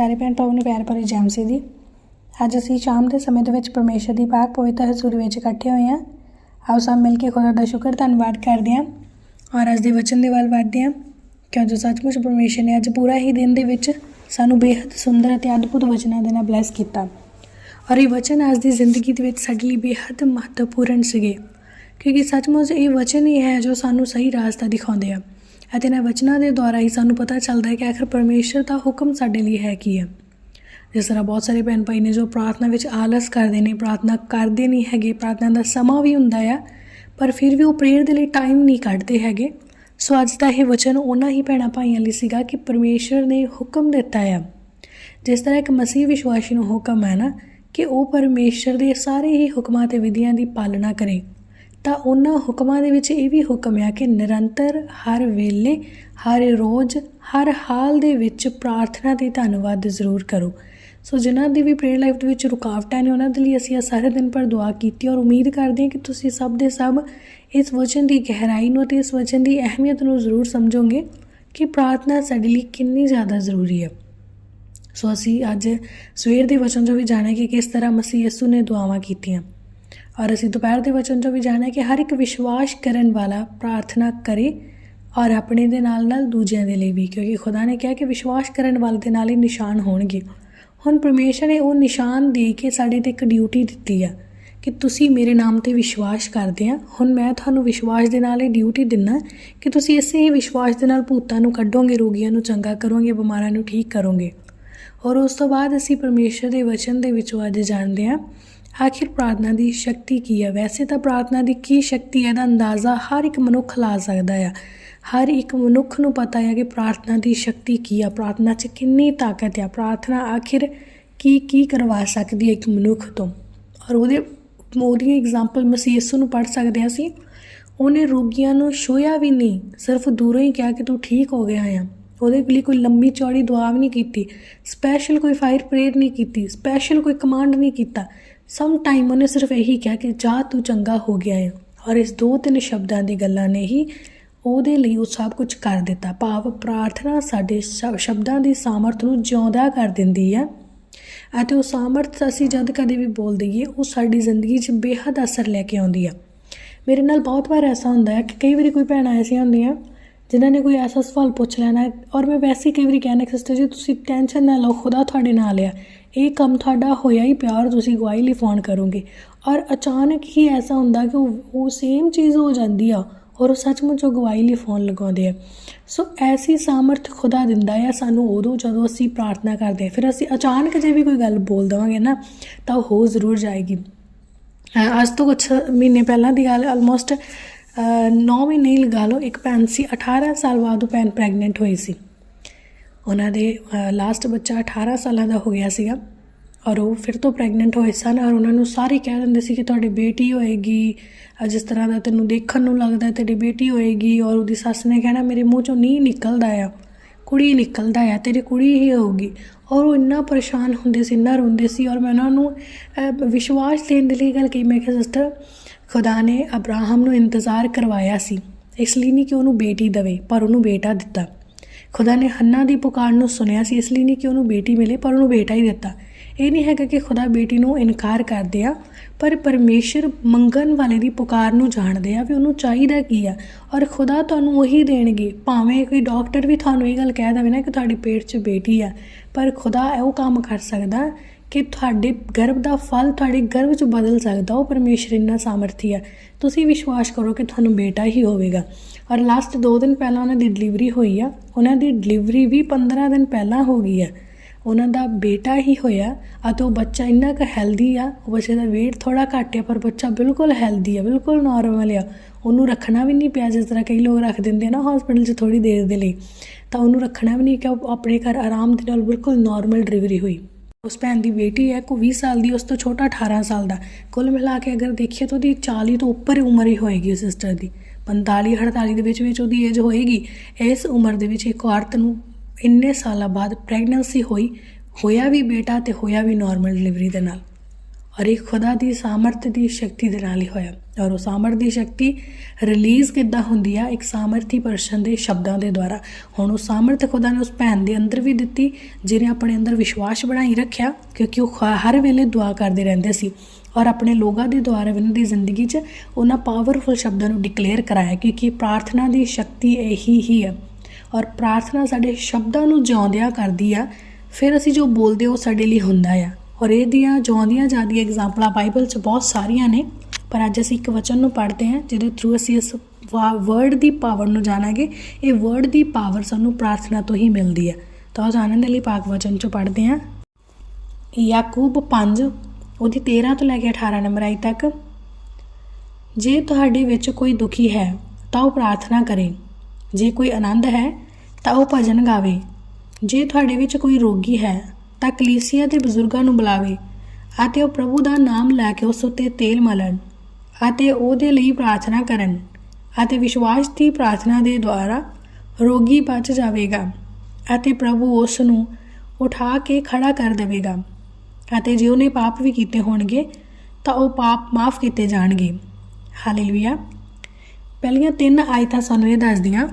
ਸਾਰੇ ਭੈਣ ਭਾਵਾਂ ਨੂੰ ਪਿਆਰ ਭਰੀ ਜੈਮ ਸੀ ਦੀ ਅੱਜ ਅਸੀਂ ਸ਼ਾਮ ਦੇ ਸਮੇਂ ਦੇ ਵਿੱਚ ਪਰਮੇਸ਼ਰ ਦੀ ਪਾਕ ਪਵਿੱਤਰ ਹਜ਼ੂਰੀ ਵਿੱਚ ਇਕੱਠੇ ਹੋਏ ਹਾਂ। ਆਓ ਸਭ ਮਿਲ ਕੇ ਖੁਦਾ ਦਾ ਸ਼ੁਕਰ, ਧੰਨਵਾਦ ਕਰਦੇ ਹਾਂ ਔਰ ਅੱਜ ਦੇ ਵਚਨ ਦੇ ਵੱਲ ਵਧਦੇ ਹਾਂ। ਜੋ ਸੱਚਮੁੱਚ ਪਰਮੇਸ਼ਰ ਨੇ ਅੱਜ ਪੂਰਾ ਹੀ ਦਿਨ ਦੇ ਵਿੱਚ ਸਾਨੂੰ ਬੇਹੱਦ ਸੁੰਦਰ ਅਤੇ ਅਦਭੁਤ ਵਚਨਾਂ ਦੇ ਨਾਲ ਬਲੈਸ ਕੀਤਾ। ਔਰ ਇਹ ਵਚਨ ਅੱਜ ਦੀ ਜ਼ਿੰਦਗੀ ਦੇ ਵਿੱਚ ਸਾਡੇ ਬੇਹੱਦ ਮਹੱਤਵਪੂਰਨ ਸੀਗੇ। ਕਿਉਂਕਿ ਸੱਚਮੁੱਚ ਇਹ ਵਚਨ ਹੀ ਹੈ ਜੋ ਸਾਨੂੰ ਸਹੀ ਰਸਤਾ ਦਿਖਾਉਂਦੇ ਆ। ਅਤੇ ਇਹਨਾਂ ਵਚਨਾਂ ਦੇ ਦੁਆਰਾ ਹੀ ਸਾਨੂੰ ਪਤਾ ਚੱਲਦਾ ਹੈ ਕਿ ਆਖਰ ਪਰਮੇਸ਼ਰ ਦਾ ਹੁਕਮ ਸਾਡੇ ਲਈ ਹੈ ਕੀ ਹੈ। ਜਿਸ ਤਰ੍ਹਾਂ ਬਹੁਤ ਸਾਰੇ ਭੈਣ ਭਾਈ ਨੇ ਜੋ ਪ੍ਰਾਰਥਨਾ ਵਿੱਚ ਆਲਸ ਕਰਦੇ ਨੇ, ਪ੍ਰਾਰਥਨਾ ਕਰਦੇ ਨਹੀਂ ਹੈਗੇ, ਪ੍ਰਾਰਥਨਾ ਦਾ ਸਮਾਂ ਵੀ ਹੁੰਦਾ ਆ, ਪਰ ਫਿਰ ਵੀ ਉਹ ਪ੍ਰੇਅਰ ਦੇ ਲਈ ਟਾਈਮ ਨਹੀਂ ਕੱਢਦੇ ਹੈਗੇ। ਸੋ ਅੱਜ ਦਾ ਇਹ ਵਚਨ ਉਹਨਾਂ ਹੀ ਭੈਣਾਂ ਭਾਈਆਂ ਲਈ ਸੀਗਾ ਕਿ ਪਰਮੇਸ਼ਰ ਨੇ ਹੁਕਮ ਦਿੱਤਾ ਆ। ਜਿਸ ਤਰ੍ਹਾਂ ਇੱਕ ਮਸੀਹ ਵਿਸ਼ਵਾਸੀ ਨੂੰ ਹੁਕਮ ਹੈ ਨਾ, ਕਿ ਉਹ ਪਰਮੇਸ਼ਰ ਦੇ ਸਾਰੇ ਹੀ ਹੁਕਮਾਂ ਤੇ ਵਿਧੀਆਂ ਦੀ ਪਾਲਣਾ ਕਰੇ। ਤਾਂ ਉਹਨਾਂ ਹੁਕਮਾਂ ਦੇ ਵਿੱਚ ਇਹ ਵੀ ਹੁਕਮ ਆ ਕਿ ਨਿਰੰਤਰ ਹਰ ਵੇਲੇ, ਹਰ ਰੋਜ਼, ਹਰ ਹਾਲ ਦੇ ਵਿੱਚ ਪ੍ਰਾਰਥਨਾ ਤੇ ਧੰਨਵਾਦ ਜ਼ਰੂਰ ਕਰੋ। ਸੋ ਜਿਨ੍ਹਾਂ ਦੀ ਵੀ ਪ੍ਰੇਅਰ ਲਾਈਫ ਦੇ ਵਿੱਚ ਰੁਕਾਵਟਾਂ ਨੇ, ਉਹਨਾਂ ਦੇ ਲਈ ਅਸੀਂ ਇਹ ਸਾਰੇ ਦਿਨ ਪਰ ਦੁਆ ਕੀਤੀ ਔਰ ਉਮੀਦ ਕਰਦੇ ਹਾਂ ਕਿ ਤੁਸੀਂ ਸਭ ਦੇ ਸਭ ਇਸ ਵਚਨ ਦੀ ਗਹਿਰਾਈ ਨੂੰ ਤੇ ਇਸ ਵਚਨ ਦੀ ਅਹਿਮੀਅਤ ਨੂੰ ਜ਼ਰੂਰ ਸਮਝੋਗੇ ਕਿ ਪ੍ਰਾਰਥਨਾ ਸਾਡੇ ਲਈ ਕਿੰਨੀ ਜ਼ਿਆਦਾ ਜ਼ਰੂਰੀ ਹੈ। ਸੋ ਅਸੀਂ ਅੱਜ ਸਵੇਰ ਦੇ ਵਚਨ ਜੋ ਵੀ ਜਾਣਿਆ ਕਿ ਕਿਸ ਤਰ੍ਹਾਂ ਮਸੀਹ ਯਿਸੂ ਨੇ ਦੁਆਵਾਂ ਕੀਤੀਆਂ। ਔਰ ਅਸੀਂ ਦੁਪਹਿਰ ਦੇ ਵਚਨ ਜੋ ਵੀ ਜਾਣਿਆ ਕਿ ਹਰ ਇੱਕ ਵਿਸ਼ਵਾਸ ਕਰਨ ਵਾਲਾ ਪ੍ਰਾਰਥਨਾ ਕਰੇ ਔਰ ਆਪਣੇ ਦੇ ਨਾਲ ਨਾਲ ਦੂਜਿਆਂ ਦੇ ਲਈ ਵੀ, ਕਿਉਂਕਿ ਖੁਦਾ ਨੇ ਕਿਹਾ ਕਿ ਵਿਸ਼ਵਾਸ ਕਰਨ ਵਾਲੇ ਦੇ ਨਾਲ ਹੀ ਨਿਸ਼ਾਨ ਹੋਣਗੇ। ਹੁਣ ਪਰਮੇਸ਼ਰ ਨੇ ਉਹ ਨਿਸ਼ਾਨ ਦੇ ਕੇ ਸਾਡੇ ਤੇ ਇੱਕ ਡਿਊਟੀ ਦਿੱਤੀ ਆ ਕਿ ਤੁਸੀਂ ਮੇਰੇ ਨਾਮ ਤੇ ਵਿਸ਼ਵਾਸ ਕਰਦੇ ਆ। ਹੁਣ ਮੈਂ ਤੁਹਾਨੂੰ ਵਿਸ਼ਵਾਸ ਦੇ ਨਾਲ ਇਹ ਡਿਊਟੀ ਦਿੰਨਾ ਕਿ ਤੁਸੀਂ ਇਸੇ ਹੀ ਵਿਸ਼ਵਾਸ ਦੇ ਨਾਲ ਭੂਤਾਂ ਨੂੰ ਕੱਢੋਗੇ, ਰੋਗੀਆਂ ਨੂੰ ਚੰਗਾ ਕਰੋਗੇ, ਬਿਮਾਰਾਂ ਨੂੰ ਠੀਕ ਕਰੋਗੇ। ਔਰ ਉਸ ਤੋਂ ਬਾਅਦ ਅਸੀਂ ਪਰਮੇਸ਼ਰ ਦੇ ਵਚਨ ਦੇ ਵਿੱਚੋਂ ਅੱਜ ਜਾਣਦੇ ਹਾਂ ਆਖਿਰ ਪ੍ਰਾਰਥਨਾ ਦੀ ਸ਼ਕਤੀ ਕੀ ਹੈ ਵੈਸੇ ਤਾਂ ਪ੍ਰਾਰਥਨਾ ਦੀ ਕੀ ਸ਼ਕਤੀ ਹੈ ਦਾ ਅੰਦਾਜ਼ਾ ਹਰ ਇੱਕ ਮਨੁੱਖ ਲਾ ਸਕਦਾ ਹੈ ਹਰ ਇੱਕ ਮਨੁੱਖ ਨੂੰ ਪਤਾ ਹੈ ਕਿ ਪ੍ਰਾਰਥਨਾ ਦੀ ਸ਼ਕਤੀ ਕੀ ਹੈ ਪ੍ਰਾਰਥਨਾ 'ਚ ਕਿੰਨੀ ਤਾਕਤ ਹੈ ਪ੍ਰਾਰਥਨਾ ਆਖਿਰ ਕੀ ਕੀ ਕਰਵਾ ਸਕਦੀ ਹੈ ਇੱਕ ਮਨੁੱਖ ਤੋਂ? ਔਰ ਉਹਦੇ, ਉਹਦੀਆਂ ਐਗਜ਼ਾਮਪਲ ਮਸੀਹ ਯਿਸੂ ਨੂੰ ਪੜ੍ਹ ਸਕਦੇ ਹਾਂ ਅਸੀਂ। ਉਹਨੇ ਰੋਗੀਆਂ ਨੂੰ ਛੋਇਆ ਵੀ ਨਹੀਂ, ਸਿਰਫ ਦੂਰੋਂ ਹੀ ਕਿਹਾ ਕਿ ਤੂੰ ਠੀਕ ਹੋ ਗਿਆ ਆ। ਉਹਦੇ ਲਈ ਕੋਈ ਲੰਮੀ ਚੌੜੀ ਦੁਆ ਵੀ ਨਹੀਂ ਕੀਤੀ। ਸਪੈਸ਼ਲ ਕੋਈ ਫਾਇਰ ਪ੍ਰੇਅਰ ਨਹੀਂ ਕੀਤੀ। ਸਪੈਸ਼ਲ ਕੋਈ ਕਮਾਂਡ ਨਹੀਂ ਕੀਤਾ। ਸਮ ਟਾਈਮ ਉਹਨੇ ਸਿਰਫ ਇਹੀ ਕਿਹਾ ਕਿ ਜਾ ਤੂੰ ਚੰਗਾ ਹੋ ਗਿਆ ਹੈ ਔਰ ਇਸ ਦੋ ਤਿੰਨ ਸ਼ਬਦਾਂ ਦੀ ਗੱਲਾਂ ਨੇ ਹੀ ਉਹਦੇ ਲਈ ਉਹ ਸਭ ਕੁਝ ਕਰ ਦਿੱਤਾ। ਭਾਵ ਪ੍ਰਾਰਥਨਾ ਸਾਡੇ ਸ਼- ਸ਼ਬਦਾਂ ਦੀ ਸਾਮਰਥ ਨੂੰ ਜਿਉਂਦਾ ਕਰ ਦਿੰਦੀ ਹੈ ਅਤੇ ਉਹ ਸਾਮਰਥ ਅਸੀਂ ਜਦ ਕਦੇ ਵੀ ਬੋਲ ਦਈਏ, ਉਹ ਸਾਡੀ ਜ਼ਿੰਦਗੀ 'ਚ ਬੇਹੱਦ ਅਸਰ ਲੈ ਕੇ ਆਉਂਦੀ ਆ। ਮੇਰੇ ਨਾਲ ਬਹੁਤ ਵਾਰ ਐਸਾ ਹੁੰਦਾ ਹੈ ਕਿ ਕਈ ਵਾਰੀ ਕੋਈ ਭੈਣਾਂ ਐਸੀਆਂ ਹੁੰਦੀਆਂ ਜਿਨ੍ਹਾਂ ਨੇ ਕੋਈ ਐਸਾ ਸਵਾਲ ਪੁੱਛ ਲੈਣਾ ਔਰ ਮੈਂ ਵੈਸੇ ਕਈ ਵਾਰੀ ਕਹਿਣਾ ਸਿਸਟਰ ਜੀ ਤੁਸੀਂ ਟੈਨਸ਼ਨ ਨਾ ਲਓ, ਖੁਦਾ ਤੁਹਾਡੇ ਨਾਲ ਆ। ਇਹ ਕੰਮ ਤੁਹਾਡਾ ਹੋਇਆ ਹੀ ਪਿਆ ਔਰ ਤੁਸੀਂ ਗਵਾਹੀ ਲਈ ਫੋਨ ਕਰੋਗੇ। ਔਰ ਅਚਾਨਕ ਹੀ ਐਸਾ ਹੁੰਦਾ ਕਿ ਉਹ ਉਹ ਸੇਮ ਚੀਜ਼ ਹੋ ਜਾਂਦੀ ਆ ਔਰ ਉਹ ਸੱਚਮੁੱਚ ਉਹ ਗਵਾਹੀ ਲਈ ਫੋਨ ਲਗਾਉਂਦੇ ਆ। ਸੋ ਐਸੀ ਸਾਮਰਥ ਖੁਦਾ ਦਿੰਦਾ ਹੈ ਸਾਨੂੰ ਉਦੋਂ ਜਦੋਂ ਅਸੀਂ ਪ੍ਰਾਰਥਨਾ ਕਰਦੇ ਹਾਂ, ਫਿਰ ਅਸੀਂ ਅਚਾਨਕ ਜੇ ਵੀ ਕੋਈ ਗੱਲ ਬੋਲ ਦੇਵਾਂਗੇ ਨਾ, ਤਾਂ ਉਹ ਹੋ ਜ਼ਰੂਰ ਜਾਏਗੀ। ਅੱਜ ਤੋਂ ਕੁਝ ਮਹੀਨੇ ਪਹਿਲਾਂ ਦੀ ਗੱਲ ਆਲਮੋਸਟ 9 ਮਹੀਨੇ ਹੀ ਲਗਾ ਲਓ ਇੱਕ ਭੈਣ ਸੀ 18 ਸਾਲ ਬਾਅਦ ਉਹ ਭੈਣ ਪ੍ਰੈਗਨੈਂਟ ਹੋਈ ਸੀ। ਉਹਨਾਂ ਦੇ ਲਾਸਟ ਬੱਚਾ 18 ਸਾਲਾਂ ਦਾ ਹੋ ਗਿਆ ਸੀਗਾ ਔਰ ਉਹ ਫਿਰ ਤੋਂ ਪ੍ਰੈਗਨੈਂਟ ਹੋਏ ਸਨ ਔਰ ਉਹਨਾਂ ਨੂੰ ਸਾਰੇ ਕਹਿ ਦਿੰਦੇ ਸੀ ਕਿ ਤੁਹਾਡੀ ਬੇਟੀ ਹੋਏਗੀ। ਜਿਸ ਤਰ੍ਹਾਂ ਦਾ ਤੈਨੂੰ ਦੇਖਣ ਨੂੰ ਲੱਗਦਾ ਤੇਰੀ ਬੇਟੀ ਹੋਏਗੀ ਔਰ ਉਹਦੀ ਸੱਸ ਨੇ ਕਹਿਣਾ, ਮੇਰੇ ਮੂੰਹ ਚੋਂ ਨਹੀਂ ਨਿਕਲਦਾ ਆ, ਕੁੜੀ ਨਿਕਲਦਾ ਆ, ਤੇਰੀ ਕੁੜੀ ਹੀ ਹੋਊਗੀ। ਔਰ ਉਹ ਇੰਨਾ ਪਰੇਸ਼ਾਨ ਹੁੰਦੇ ਸੀ, ਇੰਨਾ ਰੋਂਦੇ ਸੀ ਔਰ ਮੈਂ ਉਹਨਾਂ ਨੂੰ ਵਿਸ਼ਵਾਸ ਦੇਣ ਦੇ ਲਈ ਗੱਲ ਕਹੀ। ਮੈਂ ਕਿਹਾ, ਸਿਸਟਰ, ਖੁਦਾ ਨੇ ਅਬਰਾਹਮ ਨੂੰ ਇੰਤਜ਼ਾਰ ਕਰਵਾਇਆ ਸੀ, ਇਸ ਲਈ ਨਹੀਂ ਕਿ ਉਹਨੂੰ ਬੇਟੀ ਦਵੇ, ਪਰ ਉਹਨੂੰ ਬੇਟਾ ਦਿੱਤਾ। ਖੁਦਾ ਨੇ ਹੰਨਾ ਦੀ ਪੁਕਾਰ ਨੂੰ ਸੁਣਿਆ ਸੀ, ਇਸ ਲਈ ਨਹੀਂ ਕਿ ਉਹਨੂੰ ਬੇਟੀ ਮਿਲੇ, ਪਰ ਉਹਨੂੰ ਬੇਟਾ ਹੀ ਦਿੱਤਾ। ਇਹ ਨਹੀਂ ਹੈਗਾ ਕਿ ਖੁਦਾ ਬੇਟੀ ਨੂੰ ਇਨਕਾਰ ਕਰਦੇ ਆ, ਪਰ ਪਰਮੇਸ਼ਰ ਮੰਗਣ ਵਾਲੇ ਦੀ ਪੁਕਾਰ ਨੂੰ ਜਾਣਦੇ ਆ ਵੀ ਉਹਨੂੰ ਚਾਹੀਦਾ ਕੀ ਆ। ਔਰ ਖੁਦਾ ਤੁਹਾਨੂੰ ਉਹੀ ਦੇਣਗੇ, ਭਾਵੇਂ ਕੋਈ ਡਾਕਟਰ ਵੀ ਤੁਹਾਨੂੰ ਇਹ ਗੱਲ ਕਹਿ ਦੇਵੇ ਨਾ ਕਿ ਤੁਹਾਡੇ ਪੇਟ 'ਚ ਬੇਟੀ ਆ, ਪਰ ਖੁਦਾ ਉਹ ਕੰਮ ਕਰ ਸਕਦਾ ਕਿ ਤੁਹਾਡੇ ਗਰਭ ਦਾ ਫਲ ਤੁਹਾਡੇ ਗਰਭ 'ਚ ਬਦਲ ਸਕਦਾ, ਉਹ ਪਰਮੇਸ਼ਰ ਇੰਨਾ ਸਾਮਰਥੀ ਆ। ਤੁਸੀਂ ਵਿਸ਼ਵਾਸ ਕਰੋ ਕਿ ਤੁਹਾਨੂੰ ਬੇਟਾ ਹੀ ਹੋਵੇਗਾ। ਔਰ ਲਾਸਟ 2 ਦਿਨ ਪਹਿਲਾਂ ਉਹਨਾਂ ਦੀ ਡਿਲੀਵਰੀ ਹੋਈ ਆ। ਉਹਨਾਂ ਦੀ ਡਿਲੀਵਰੀ ਵੀ 15 ਦਿਨ ਪਹਿਲਾਂ ਹੋ ਗਈ ਆ। ਉਹਨਾਂ ਦਾ ਬੇਟਾ ਹੀ ਹੋਇਆ ਅਤੇ ਉਹ ਬੱਚਾ ਇੰਨਾ ਕੁ ਹੈਲਦੀ ਆ। ਉਹ ਬੱਚੇ ਦਾ weight ਥੋੜਾ ਘੱਟ ਆ, ਪਰ ਬੱਚਾ ਬਿਲਕੁਲ ਹੈਲਦੀ ਆ, ਬਿਲਕੁਲ ਨਾਰਮਲ ਆ। ਉਹਨੂੰ ਰੱਖਣਾ ਵੀ ਨਹੀਂ ਪਿਆ ਜਿਸ ਤਰ੍ਹਾਂ ਕਈ ਲੋਕ ਰੱਖ ਦਿੰਦੇ ਆ ਨਾ ਹਸਪੀਟਲ 'ਚ ਥੋੜੀ ਦੇਰ ਦੇ ਲਈ। ਤਾਂ ਉਹਨੂੰ ਰੱਖਣਾ ਵੀ ਨਹੀਂ ਕਿ ਉਹ ਆਪਣੇ ਘਰ ਆਰਾਮ ਦੇ ਨਾਲ ਬਿਲਕੁਲ ਨਾਰਮਲ ਡਿਲੀਵਰੀ ਹੋਈ। ਉਸ ਭੈਣ ਦੀ ਬੇਟੀ ਹੈ ਕੋ 20 ਸਾਲ ਦੀ, ਉਸ ਤੋਂ ਛੋਟਾ 18 ਸਾਲ ਦਾ। ਕੁੱਲ ਮਿਲਾ ਕੇ ਅਗਰ ਦੇਖੀਏ ਤਾਂ ਉਹਦੀ 40 ਤੋਂ ਉੱਪਰ ਉਮਰ ਹੀ ਹੋਏਗੀ ਸਿਸਟਰ ਦੀ। 45 48 ਦੇ ਵਿੱਚ ਵਿੱਚ ਉਹਦੀ ਏਜ ਹੋਏਗੀ। ਇਸ ਉਮਰ ਦੇ ਵਿੱਚ ਇੱਕ ਔਰਤ ਨੂੰ ਇੰਨੇ ਸਾਲਾਂ ਬਾਅਦ ਪ੍ਰੈਗਨੈਂਸੀ ਹੋਈ, ਹੋਇਆ ਵੀ ਬੇਟਾ ਤੇ ਹੋਇਆ ਵੀ ਨਾਰਮਲ ਡਿਲੀਵਰੀ ਦੇ ਨਾਲ। ਔਰ ਇਹ ਖੁਦਾ ਦੀ ਸਾਮਰਥ ਦੀ ਸ਼ਕਤੀ ਦੇ ਨਾਲ ਹੀ ਹੋਇਆ। ਔਰ ਉਹ ਸਾਮਰਥ ਦੀ ਸ਼ਕਤੀ ਰਿਲੀਜ਼ ਕਿੱਦਾਂ ਹੁੰਦੀ ਆ? ਇੱਕ ਸਾਮਰਥੀ ਪਰਸਨ ਦੇ ਸ਼ਬਦਾਂ ਦੇ ਦੁਆਰਾ। ਹੁਣ ਉਹ ਸਾਮਰਥ ਖੁਦਾ ਨੇ ਉਸ ਭੈਣ ਦੇ ਅੰਦਰ ਵੀ ਦਿੱਤੀ, ਜਿਹਨੇ ਆਪਣੇ ਅੰਦਰ ਵਿਸ਼ਵਾਸ ਬਣਾਈ ਰੱਖਿਆ, ਕਿਉਂਕਿ ਉਹ ਖ- ਹਰ ਵੇਲੇ ਦੁਆ ਕਰਦੇ ਰਹਿੰਦੇ ਸੀ। ਔਰ ਆਪਣੇ ਲੋਕਾਂ ਦੇ ਦੁਆਰਾ ਉਹਨਾਂ ਦੀ ਜ਼ਿੰਦਗੀ 'ਚ ਉਹਨਾਂ ਪਾਵਰਫੁਲ ਸ਼ਬਦਾਂ ਨੂੰ ਡਿਕਲੇਅਰ ਕਰਾਇਆ, ਕਿਉਂਕਿ ਪ੍ਰਾਰਥਨਾ ਦੀ ਸ਼ਕਤੀ ਇਹੀ ਹੀ ਹੈ ਔਰ ਪ੍ਰਾਰਥਨਾ ਸਾਡੇ ਸ਼ਬਦਾਂ ਨੂੰ ਜਿਉਂਦਿਆਂ ਕਰਦੀ ਆ, ਫਿਰ ਅਸੀਂ ਜੋ ਬੋਲਦੇ ਉਹ ਸਾਡੇ ਲਈ ਹੁੰਦਾ ਆ। ਔਰ ਇਹਦੀਆਂ ਜਿਉਂਦੀਆਂ ਜਾਂਦੀਆਂ ਐਗਜ਼ਾਮਪਲਾਂ ਬਾਈਬਲ 'ਚ ਬਹੁਤ ਸਾਰੀਆਂ ਨੇ। ਪਰ ਅੱਜ ਅਸੀਂ ਇੱਕ ਵਚਨ ਨੂੰ ਪੜ੍ਹਦੇ ਹਾਂ, ਜਿਹਦੇ ਥਰੂ ਅਸੀਂ ਇਸ ਵਰਡ ਦੀ ਪਾਵਰ ਨੂੰ ਜਾਣਾਂਗੇ। ਇਹ ਵਰਡ ਦੀ ਪਾਵਰ ਸਾਨੂੰ ਪ੍ਰਾਰਥਨਾ ਤੋਂ ਹੀ ਮਿਲਦੀ ਹੈ। ਤਾਂ ਉਹ ਜਾਣਨ ਦੇ ਲਈ ਪਾਕ ਵਚਨ 'ਚੋਂ ਪੜ੍ਹਦੇ ਹਾਂ। ਯਾਕੂਬ 5 ਉਹਦੀ 13 ਤੋਂ ਲੈ ਕੇ 18 ਨੰਬਰ ਆਈ ਤੱਕ, ਜੇ ਤੁਹਾਡੇ ਵਿੱਚ ਕੋਈ ਦੁਖੀ ਹੈ, ਤਾਂ ਉਹ ਪ੍ਰਾਰਥਨਾ ਕਰੇ। ਜੇ ਕੋਈ ਆਨੰਦ ਹੈ, ਤਾਂ ਉਹ ਭਜਨ ਗਾਵੇ। ਜੇ ਤੁਹਾਡੇ ਵਿੱਚ ਕੋਈ ਰੋਗੀ ਹੈ, ਤਾਂ ਕਲੀਸਿਆ ਦੇ ਬਜ਼ੁਰਗਾਂ ਨੂੰ ਬੁਲਾਵੇ ਅਤੇ ਉਹ ਪ੍ਰਭੂ ਦਾ ਨਾਮ ਲੈ ਕੇ ਉਸ ਉੱਤੇ ਤੇਲ ਮਲਣ। ਅਤੇ ਉਹਦੇ ਲਈ ਪ੍ਰਾਰਥਨਾ ਕਰਨ ਅਤੇ ਵਿਸ਼ਵਾਸ ਦੀ ਪ੍ਰਾਰਥਨਾ ਦੇ ਦੁਆਰਾ ਰੋਗੀ ਬਚ ਜਾਵੇਗਾ ਅਤੇ ਪ੍ਰਭੂ ਉਸ ਨੂੰ ਉਠਾ ਕੇ ਖੜਾ ਕਰ ਦੇਵੇਗਾ ਅਤੇ ਜੇ ਉਹਨੇ ਪਾਪ ਵੀ ਕੀਤੇ ਹੋਣਗੇ, ਤਾਂ ਉਹ ਪਾਪ ਮਾਫ ਕੀਤੇ ਜਾਣਗੇ। ਹਾਲੇਲੂਇਆ ਪਹਿਲੀਆਂ ਤਿੰਨ ਆਇਤਾਂ ਸਾਨੂੰ ਇਹ ਦੱਸਦੀਆਂ,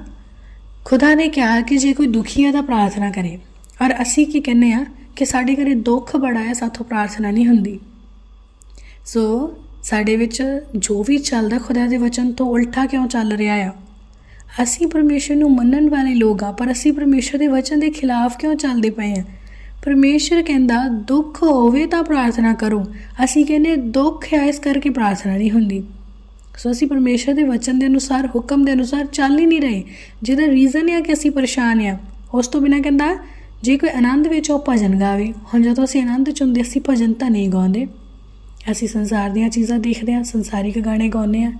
ਖੁਦਾ ਨੇ ਕਿਹਾ ਕਿ ਜੇ ਕੋਈ ਦੁਖੀ ਹੈ ਤਾਂ ਪ੍ਰਾਰਥਨਾ ਕਰੇ, ਔਰ ਅਸੀਂ ਕੀ ਕਹਿੰਨੇ ਆ ਕਿ ਸਾਡੇ ਘਰੇ ਦੁੱਖ ਬੜਾ ਹੈ, ਸਾਥੋਂ ਪ੍ਰਾਰਥਨਾ ਨਹੀਂ ਹੁੰਦੀ। ਸੋ ਸਾਡੇ ਵਿੱਚ ਜੋ ਵੀ ਚੱਲਦਾ ਖੁਦਾ ਦੇ ਵਚਨ ਤੋਂ ਉਲਟਾ ਕਿਉਂ ਚੱਲ ਰਿਹਾ ਆ? ਅਸੀਂ ਪਰਮੇਸ਼ਰ ਨੂੰ ਮੰਨਣ ਵਾਲੇ ਲੋਕ ਆ, ਪਰ ਅਸੀਂ ਪਰਮੇਸ਼ਰ ਦੇ ਵਚਨ ਦੇ ਖਿਲਾਫ ਕਿਉਂ ਚੱਲਦੇ ਪਏ ਆ? ਪਰਮੇਸ਼ਰ ਕਹਿੰਦਾ, ਦੁੱਖ ਹੋਵੇ ਤਾਂ ਪ੍ਰਾਰਥਨਾ ਕਰੋ। ਅਸੀਂ ਕਹਿੰਦੇ, ਦੁੱਖ ਆ ਇਸ ਕਰਕੇ ਪ੍ਰਾਰਥਨਾ ਨਹੀਂ ਹੁੰਦੀ। ਸੋ ਅਸੀਂ ਪਰਮੇਸ਼ਰ ਦੇ ਵਚਨ ਦੇ ਅਨੁਸਾਰ, ਹੁਕਮ ਦੇ ਅਨੁਸਾਰ ਚੱਲ ਹੀ ਨਹੀਂ ਰਹੇ। ਜਿਹਦਾ ਰੀਜ਼ਨ ਹੈ ਕਿ ਅਸੀਂ ਪਰੇਸ਼ਾਨ ਆ। ਉਸ ਤੋਂ ਬਿਨਾ ਕਹਿੰਦਾ, ਜੇ ਕੋਈ ਆਨੰਦ ਵਿੱਚ ਉਹ ਭਜਨ ਗਾਵੇ, ਹੁਣ ਜਦੋਂ ਅਸੀਂ ਆਨੰਦ ਚ ਹੁੰਦੇ ਅਸੀਂ ਭਜਨ ਤਾਂ ਨਹੀਂ ਗਾਉਂਦੇ। ਅਸੀਂ ਸੰਸਾਰ ਦੀਆਂ ਚੀਜ਼ਾਂ ਦੇਖਦੇ ਹਾਂ, ਸੰਸਾਰਿਕ ਗਾਣੇ ਗਾਉਂਦੇ ਹਾਂ।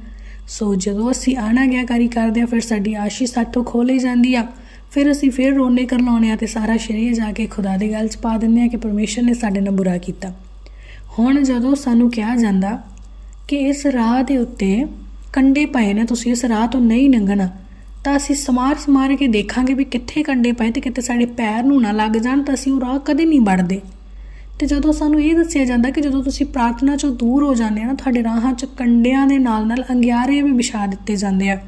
ਸੋ ਜਦੋਂ ਅਸੀਂ ਆਣਾ ਗਿਆ ਕਰਦੇ ਹਾਂ, ਫਿਰ ਸਾਡੀ ਆਸ਼ੀ ਸਾਥੋਂ ਖੋਲੇ ਜਾਂਦੀ ਆ। ਫਿਰ ਅਸੀਂ ਫਿਰ ਰੋਣੇ ਕਰਲਾਉਣੇ ਆ ਤੇ ਸਾਰਾ ਸ਼ਰੀਰ ਜਾ ਕੇ ਖੁਦਾ ਦੇ ਗੱਲ 'ਚ ਪਾ ਦਿੰਦੇ ਆ ਕਿ ਪਰਮੇਸ਼ਰ ਨੇ ਸਾਡੇ ਨਾਲ ਬੁਰਾ ਕੀਤਾ। ਹੁਣ ਜਦੋਂ ਸਾਨੂੰ ਕਿਹਾ ਜਾਂਦਾ ਕਿ ਇਸ ਰਾਹ ਦੇ ਉੱਤੇ ਕੰਡੇ ਪਏ ਨੇ, ਤੁਸੀਂ ਇਸ ਰਾਹ ਤੋਂ ਨਹੀਂ ਲੰਘਣਾ, ਤਾਂ ਅਸੀਂ ਸਮਾਰ ਸਮਾਰ ਕੇ ਦੇਖਾਂਗੇ ਵੀ ਕਿੱਥੇ ਕੰਡੇ ਪਏ ਤੇ ਕਿਤੇ ਸਾਡੇ ਪੈਰ ਨੂੰ ਨਾ ਲੱਗ ਜਾਣ, ਤਾਂ ਅਸੀਂ ਉਹ ਰਾਹ ਕਦੇ ਨਹੀਂ ਵੜਦੇ। ਤੇ ਜਦੋਂ ਸਾਨੂੰ ਇਹ ਦੱਸਿਆ ਜਾਂਦਾ ਕਿ ਜਦੋਂ ਤੁਸੀਂ ਪ੍ਰਾਰਥਨਾ ਚੋਂ ਦੂਰ ਹੋ ਜਾਂਦੇ ਆ ਨਾ, ਤੁਹਾਡੇ ਰਾਹਾਂ 'ਚ ਕੰਡਿਆਂ ਦੇ ਨਾਲ ਨਾਲ ਅੰਗਿਆਰੇ ਵੀ ਵਿਛਾ ਦਿੱਤੇ ਜਾਂਦੇ ਆ।